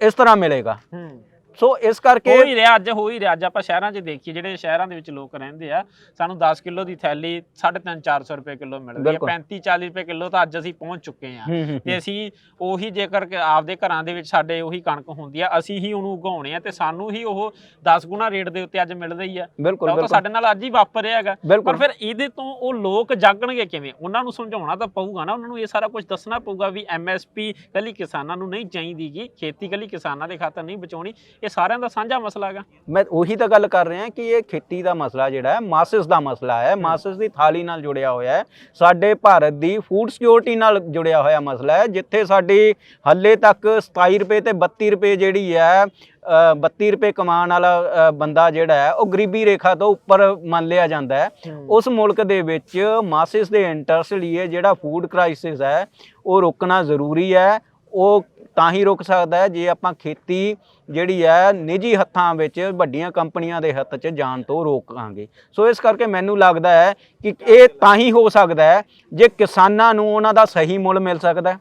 ਇਸ ਤਰ੍ਹਾਂ ਮਿਲੇਗਾ। ਹੂੰ। ਸੋ ਇਸ ਕਰਕੇ ਹੋ ਹੀ ਰਿਹਾ ਅੱਜ ਹੋ ਹੀ ਰਿਹਾ। ਅੱਜ ਆਪਾਂ ਸ਼ਹਿਰਾਂ 'ਚ ਦੇਖੀਏ ਜਿਹੜੇ ਸ਼ਹਿਰਾਂ ਦੇ ਵਿੱਚ ਲੋਕ ਰਹਿੰਦੇ ਆ ਸਾਨੂੰ 10 ਕਿਲੋ ਦੀ ਥੈਲੀ 3.5 400 ਰੁਪਏ ਕਿਲੋ ਮਿਲਦੀ ਹੈ ਬਿਲਕੁਲ। 35 40 ਰੁਪਏ ਕਿਲੋ ਤਾਂ ਅੱਜ ਅਸੀਂ ਪਹੁੰਚ ਚੁੱਕੇ ਆ। ਤੇ ਅਸੀਂ ਉਹੀ ਜੇਕਰ ਆਪਦੇ ਘਰਾਂ ਦੇ ਵਿੱਚ ਸਾਡੇ ਉਹੀ ਕਣਕ ਹੁੰਦੀ ਆ ਅਸੀਂ ਹੀ ਉਹਨੂੰ ਉਗਾਉਣੇ ਆ ਤੇ ਸਾਨੂੰ ਹੀ ਉਹ 10 ਗੁਣਾ ਰੇਟ ਦੇ ਉੱਤੇ ਅੱਜ ਮਿਲ ਰਹੀ ਆ। ਬਿਲਕੁਲ ਤਾਂ ਸਾਡੇ ਨਾਲ ਅੱਜ ਹੀ ਵਾਪਰ ਰਿਹਾ ਹੈਗਾ ਪਰ ਫਿਰ ਇਹਦੇ ਤੋਂ ਉਹ ਲੋਕ ਜਾਗਣਗੇ ਕਿਵੇਂ? ਉਹਨਾਂ ਨੂੰ ਸਮਝਾਉਣਾ ਤਾਂ ਪਊਗਾ ਨਾ ਉਹਨਾਂ ਨੂੰ ਇਹ ਸਾਰਾ ਕੁਝ ਦੱਸਣਾ ਪਊਗਾ ਵੀ ਐਮਐਸਪੀ ਕੱਲੀ ਕਿਸਾਨਾਂ ਨੂੰ ਨਹੀਂ ਚਾਹੀਦੀਗੀ ਖੇਤੀ ਕੱਲੀ ਕਿਸਾਨਾਂ ਦੇ ਖਾਤਰ ਨਹੀਂ ਬਚਾਉਣੀ। ਇਹ ਸਾਰਿਆਂ ਦਾ ਸਾਂਝਾ ਮਸਲਾ ਹੈਗਾ। ਮੈਂ ਉਹੀ ਤਾਂ ਗੱਲ ਕਰ ਰਿਹਾ ਕਿ ਇਹ ਖੇਤੀ ਦਾ ਮਸਲਾ ਜਿਹੜਾ ਹੈ ਮਾਸਸ ਦਾ ਮਸਲਾ ਹੈ ਮਾਸਸ ਦੀ ਥਾਲੀ ਨਾਲ ਜੁੜਿਆ ਹੋਇਆ ਹੈ। ਸਾਡੇ ਭਾਰਤ ਦੀ ਫੂਡ ਸਿਕਿਉਰਿਟੀ ਨਾਲ ਜੁੜਿਆ ਹੋਇਆ ਮਸਲਾ ਹੈ ਜਿੱਥੇ ਸਾਡੀ ਹੱਲੇ ਤੱਕ 27 ਰੁਪਏ ਤੇ 32 ਰੁਪਏ ਜਿਹੜੀ ਹੈ ਅ, 32 ਰੁਪਏ ਕਮਾਉਣ ਵਾਲਾ ਬੰਦਾ ਜਿਹੜਾ ਹੈ ਉਹ ਗਰੀਬੀ ਰੇਖਾ ਤੋਂ ਉੱਪਰ ਮੰਨ ਲਿਆ ਜਾਂਦਾ ਹੈ। ਉਸ ਮੁਲਕ ਦੇ ਵਿੱਚ ਮਾਸਿਸ ਦੇ ਇੰਟਰਸਟ ਲਈ ਜਿਹੜਾ ਫੂਡ ਕ੍ਰਾਈਸਿਸ ਹੈ ਉਹ ਰੋਕਣਾ ਜ਼ਰੂਰੀ ਹੈ। ਉਹ ਤਾਂ ਹੀ ਰੁਕ ਸਕਦਾ ਹੈ ਜੇ ਆਪਾਂ ਖੇਤੀ ਜਿਹੜੀ ਹੈ ਨਿੱਜੀ ਹੱਥਾਂ ਵਿੱਚ ਵੱਡੀਆਂ ਕੰਪਨੀਆਂ ਦੇ ਹੱਥ 'ਚ ਜਾਣ ਤੋਂ ਰੋਕਾਂਗੇ। ਸੋ ਇਸ ਕਰਕੇ ਮੈਨੂੰ ਲੱਗਦਾ ਹੈ ਕਿ ਇਹ ਤਾਂ ਹੀ ਹੋ ਸਕਦਾ ਹੈ ਜੇ ਕਿਸਾਨਾਂ ਨੂੰ ਉਹਨਾਂ ਦਾ ਸਹੀ ਮੁੱਲ ਮਿਲ ਸਕਦਾ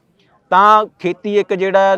ਤਾਂ ਖੇਤੀ ਇੱਕ ਜਿਹੜਾ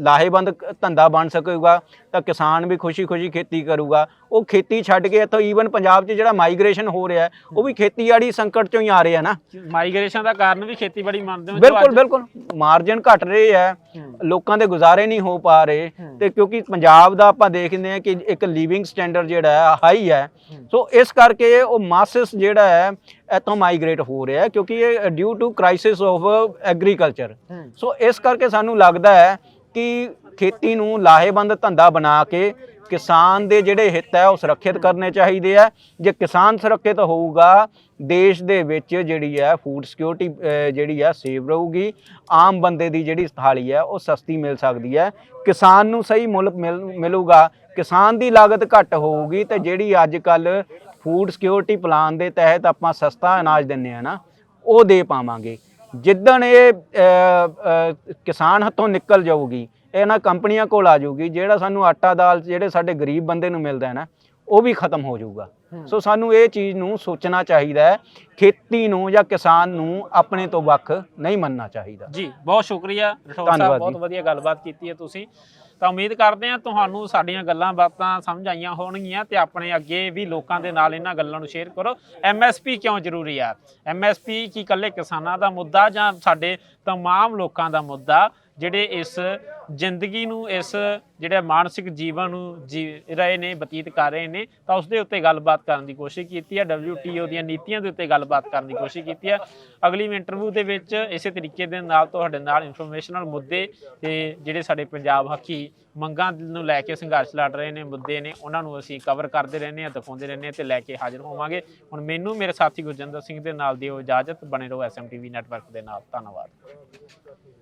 ਲਾਹੇਵੰਦ ਧੰਦਾ ਬਣ ਸਕੇਗਾ, ਤਾਂ ਕਿਸਾਨ ਵੀ ਖੁਸ਼ੀ-ਖੁਸ਼ੀ ਖੇਤੀ ਕਰੂਗਾ। ਉਹ ਖੇਤੀ ਛੱਡ ਕੇ ਇੱਥੋਂ ਈਵਨ ਪੰਜਾਬ 'ਚ ਜਿਹੜਾ ਮਾਈਗ੍ਰੇਸ਼ਨ ਹੋ ਰਿਹਾ ਉਹ ਵੀ ਖੇਤੀਬਾੜੀ ਸੰਕਟ 'ਚੋਂ ਹੀ ਆ ਰਿਹਾ ਨਾ ਮਾਈਗ੍ਰੇਸ਼ਨ ਦਾ ਕਾਰਨ ਵੀ ਖੇਤੀਬਾੜੀ ਮੰਨਦੇ ਹੋ ਬਿਲਕੁਲ ਬਿਲਕੁਲ ਮਾਰਜਨ ਘਟ ਰਹੇ ਹੂੰ। ਲੋਕਾਂ ਦੇ ਗੁਜ਼ਾਰੇ ਨਹੀਂ ਹੋ ਪਾ ਰਹੇ। ਤੇ ਕਿਉਂਕਿ ਪੰਜਾਬ ਦਾ ਆਪਾਂ ਦੇਖਦੇ ਹਾਂ ਕਿ ਇੱਕ ਲਿਵਿੰਗ ਸਟੈਂਡਰਡ ਜਿਹੜਾ ਹੈ ਹਾਈ ਹੈ। ਸੋ ਇਸ ਕਰਕੇ ਉਹ ਮਾਸਸ ਜਿਹੜਾ ਹੈ ਇੱਥੋਂ ਮਾਈਗ੍ਰੇਟ ਹੋ ਰਿਹਾ ਹੈ ਕਿਉਂਕਿ ਇਹ due to crisis of agriculture. So ਇਸ ਕਰਕੇ ਸਾਨੂੰ ਲੱਗਦਾ ਹੈ ਕਿ ਖੇਤੀ ਨੂੰ ਲਾਹੇਵੰਦ ਧੰਦਾ ਬਣਾ ਕੇ ਕਿਸਾਨ ਦੇ ਜਿਹੜੇ ਹਿੱਤ ਹੈ ਉਹ ਸੁਰੱਖਿਅਤ ਕਰਨੇ ਚਾਹੀਦੇ ਆ। ਜੇ ਕਿਸਾਨ ਸੁਰੱਖਿਅਤ ਹੋਊਗਾ, ਦੇਸ਼ ਦੇ ਵਿੱਚ ਜਿਹੜੀ ਹੈ ਫੂਡ ਸਿਕਿਉਰਿਟੀ ਜਿਹੜੀ ਹੈ ਸੇਵ ਰਹੂਗੀ। ਆਮ ਬੰਦੇ ਦੀ ਜਿਹੜੀ ਥਾਲੀ ਹੈ, ਉਹ ਸਸਤੀ ਮਿਲ ਸਕਦੀ ਹੈ। ਕਿਸਾਨ ਨੂੰ ਸਹੀ ਮੁੱਲ ਮਿਲ- ਮਿਲੂਗਾ। ਕਿਸਾਨ ਦੀ ਲਾਗਤ ਘੱਟ ਹੋਊਗੀ ਤੇ ਜਿਹੜੀ ਅੱਜ ਕੱਲ ਫੂਡ ਸਿਕਿਉਰਿਟੀ ਪਲਾਨ ਦੇ ਤਹਿਤ ਆਪਾਂ ਸਸਤਾ ਅਨਾਜ ਦਿੰਨੇ ਆ ਨਾ, ਉਹ ਦੇ ਪਾਵਾਂਗੇ। ਜਿੱਦਣ ਇਹ ਕਿਸਾਨ ਹੱਥੋਂ ਨਿਕਲ ਜਾਊਗੀ ਇਹਨਾਂ ਕੰਪਨੀਆਂ ਕੋਲ ਆ ਜਾਊਗੀ ਜਿਹੜਾ ਸਾਨੂੰ ਆਟਾ ਦਾਲ ਜਿਹੜੇ ਸਾਡੇ ਗਰੀਬ ਬੰਦੇ ਨੂੰ ਮਿਲਦਾ ਹੈ ਨਾ ਉਹ ਵੀ ਖਤਮ ਹੋ ਜਾਊਗਾ ਹੂੰ। ਸੋ ਸਾਨੂੰ ਇਹ ਚੀਜ਼ ਨੂੰ ਸੋਚਣਾ ਚਾਹੀਦਾ ਹੈ ਖੇਤੀ ਨੂੰ ਜਾਂ ਕਿਸਾਨ ਨੂੰ ਆਪਣੇ ਤੋਂ ਵੱਖ ਨਹੀਂ ਮੰਨਣਾ ਚਾਹੀਦਾ ਜੀ ਬਹੁਤ ਸ਼ੁਕਰੀਆ ਰਠੌਰ ਸਾਹਿਬ ਧੰਨਵਾਦ ਬਹੁਤ ਜੀ। ਵਧੀਆ ਗੱਲਬਾਤ ਕੀਤੀ ਹੈ ਤੁਸੀਂ ਤਾਂ ਉਮੀਦ ਕਰਦੇ ਹਾਂ ਤੁਹਾਨੂੰ ਸਾਡੀਆਂ ਗੱਲਾਂ ਬਾਤਾਂ ਸਮਝ ਆਈਆਂ ਹੋਣਗੀਆਂ ਤੇ ਆਪਣੇ ਅੱਗੇ ਵੀ ਲੋਕਾਂ ਦੇ ਨਾਲ ਇਹਨਾਂ ਗੱਲਾਂ ਨੂੰ ਸ਼ੇਅਰ ਕਰੋ ਐਮਐਸਪੀ ਕਿਉਂ ਜ਼ਰੂਰੀ ਆ ਐਮਐਸਪੀ ਕੀ ਇਕੱਲੇ ਕਿਸਾਨਾਂ ਦਾ ਮੁੱਦਾ ਜਾਂ ਸਾਡੇ तमाम ਲੋਕਾਂ ਦਾ ਮੁੱਦਾ ਜਿਹੜੇ ਇਸ ਜ਼ਿੰਦਗੀ ਨੂੰ, ਇਸ ਜਿਹੜਾ ਮਾਨਸਿਕ ਜੀਵਨ ਨੂੰ ਜੀ ਰਹੇ ਨੇ, ਬਤੀਤ ਕਰ ਰਹੇ ਨੇ, ਤਾਂ ਉਸ ਦੇ ਉੱਤੇ ਗੱਲਬਾਤ ਕਰਨ ਦੀ ਕੋਸ਼ਿਸ਼ ਕੀਤੀ ਹੈ। WTO ਦੀਆਂ ਨੀਤੀਆਂ ਦੇ ਉੱਤੇ ਗੱਲਬਾਤ ਕਰਨ ਦੀ ਕੋਸ਼ਿਸ਼ ਕੀਤੀ ਹੈ। ਅਗਲੀ ਇੰਟਰਵਿਊ ਦੇ ਵਿੱਚ ਇਸੇ ਤਰੀਕੇ ਦੇ ਨਾਲ ਤੁਹਾਡੇ ਨਾਲ ਇਨਫੋਰਮੇਸ਼ਨਲ ਮੁੱਦੇ ਤੇ ਜਿਹੜੇ ਸਾਡੇ ਪੰਜਾਬ ਹੱਕੀ ਮੰਗਾਂ ਨੂੰ ਲੈ ਕੇ ਸੰਘਰਸ਼ ਲੜ ਰਹੇ ਨੇ, ਮੁੱਦੇ ਨੇ, ਉਹਨਾਂ ਨੂੰ ਅਸੀਂ ਕਵਰ ਕਰਦੇ ਰਹਿੰਦੇ ਹਾਂ, ਦਿਖਾਉਂਦੇ ਰਹਿੰਦੇ ਹਾਂ ਤੇ ਲੈ ਕੇ ਹਾਜ਼ਰ ਹੋਵਾਂਗੇ। ਹੁਣ ਮੈਨੂੰ, ਮੇਰੇ ਸਾਥੀ ਗੁਰਜਿੰਦਰ ਸਿੰਘ ਦੇ ਨਾਲ ਦਿਓ ਇਜਾਜ਼ਤ, ਬਣੇ ਰਹੋ ਐਸਐਮਟੀਵੀ ਨੈਟਵਰਕ ਦੇ ਨਾਲ। ਧੰਨਵਾਦ।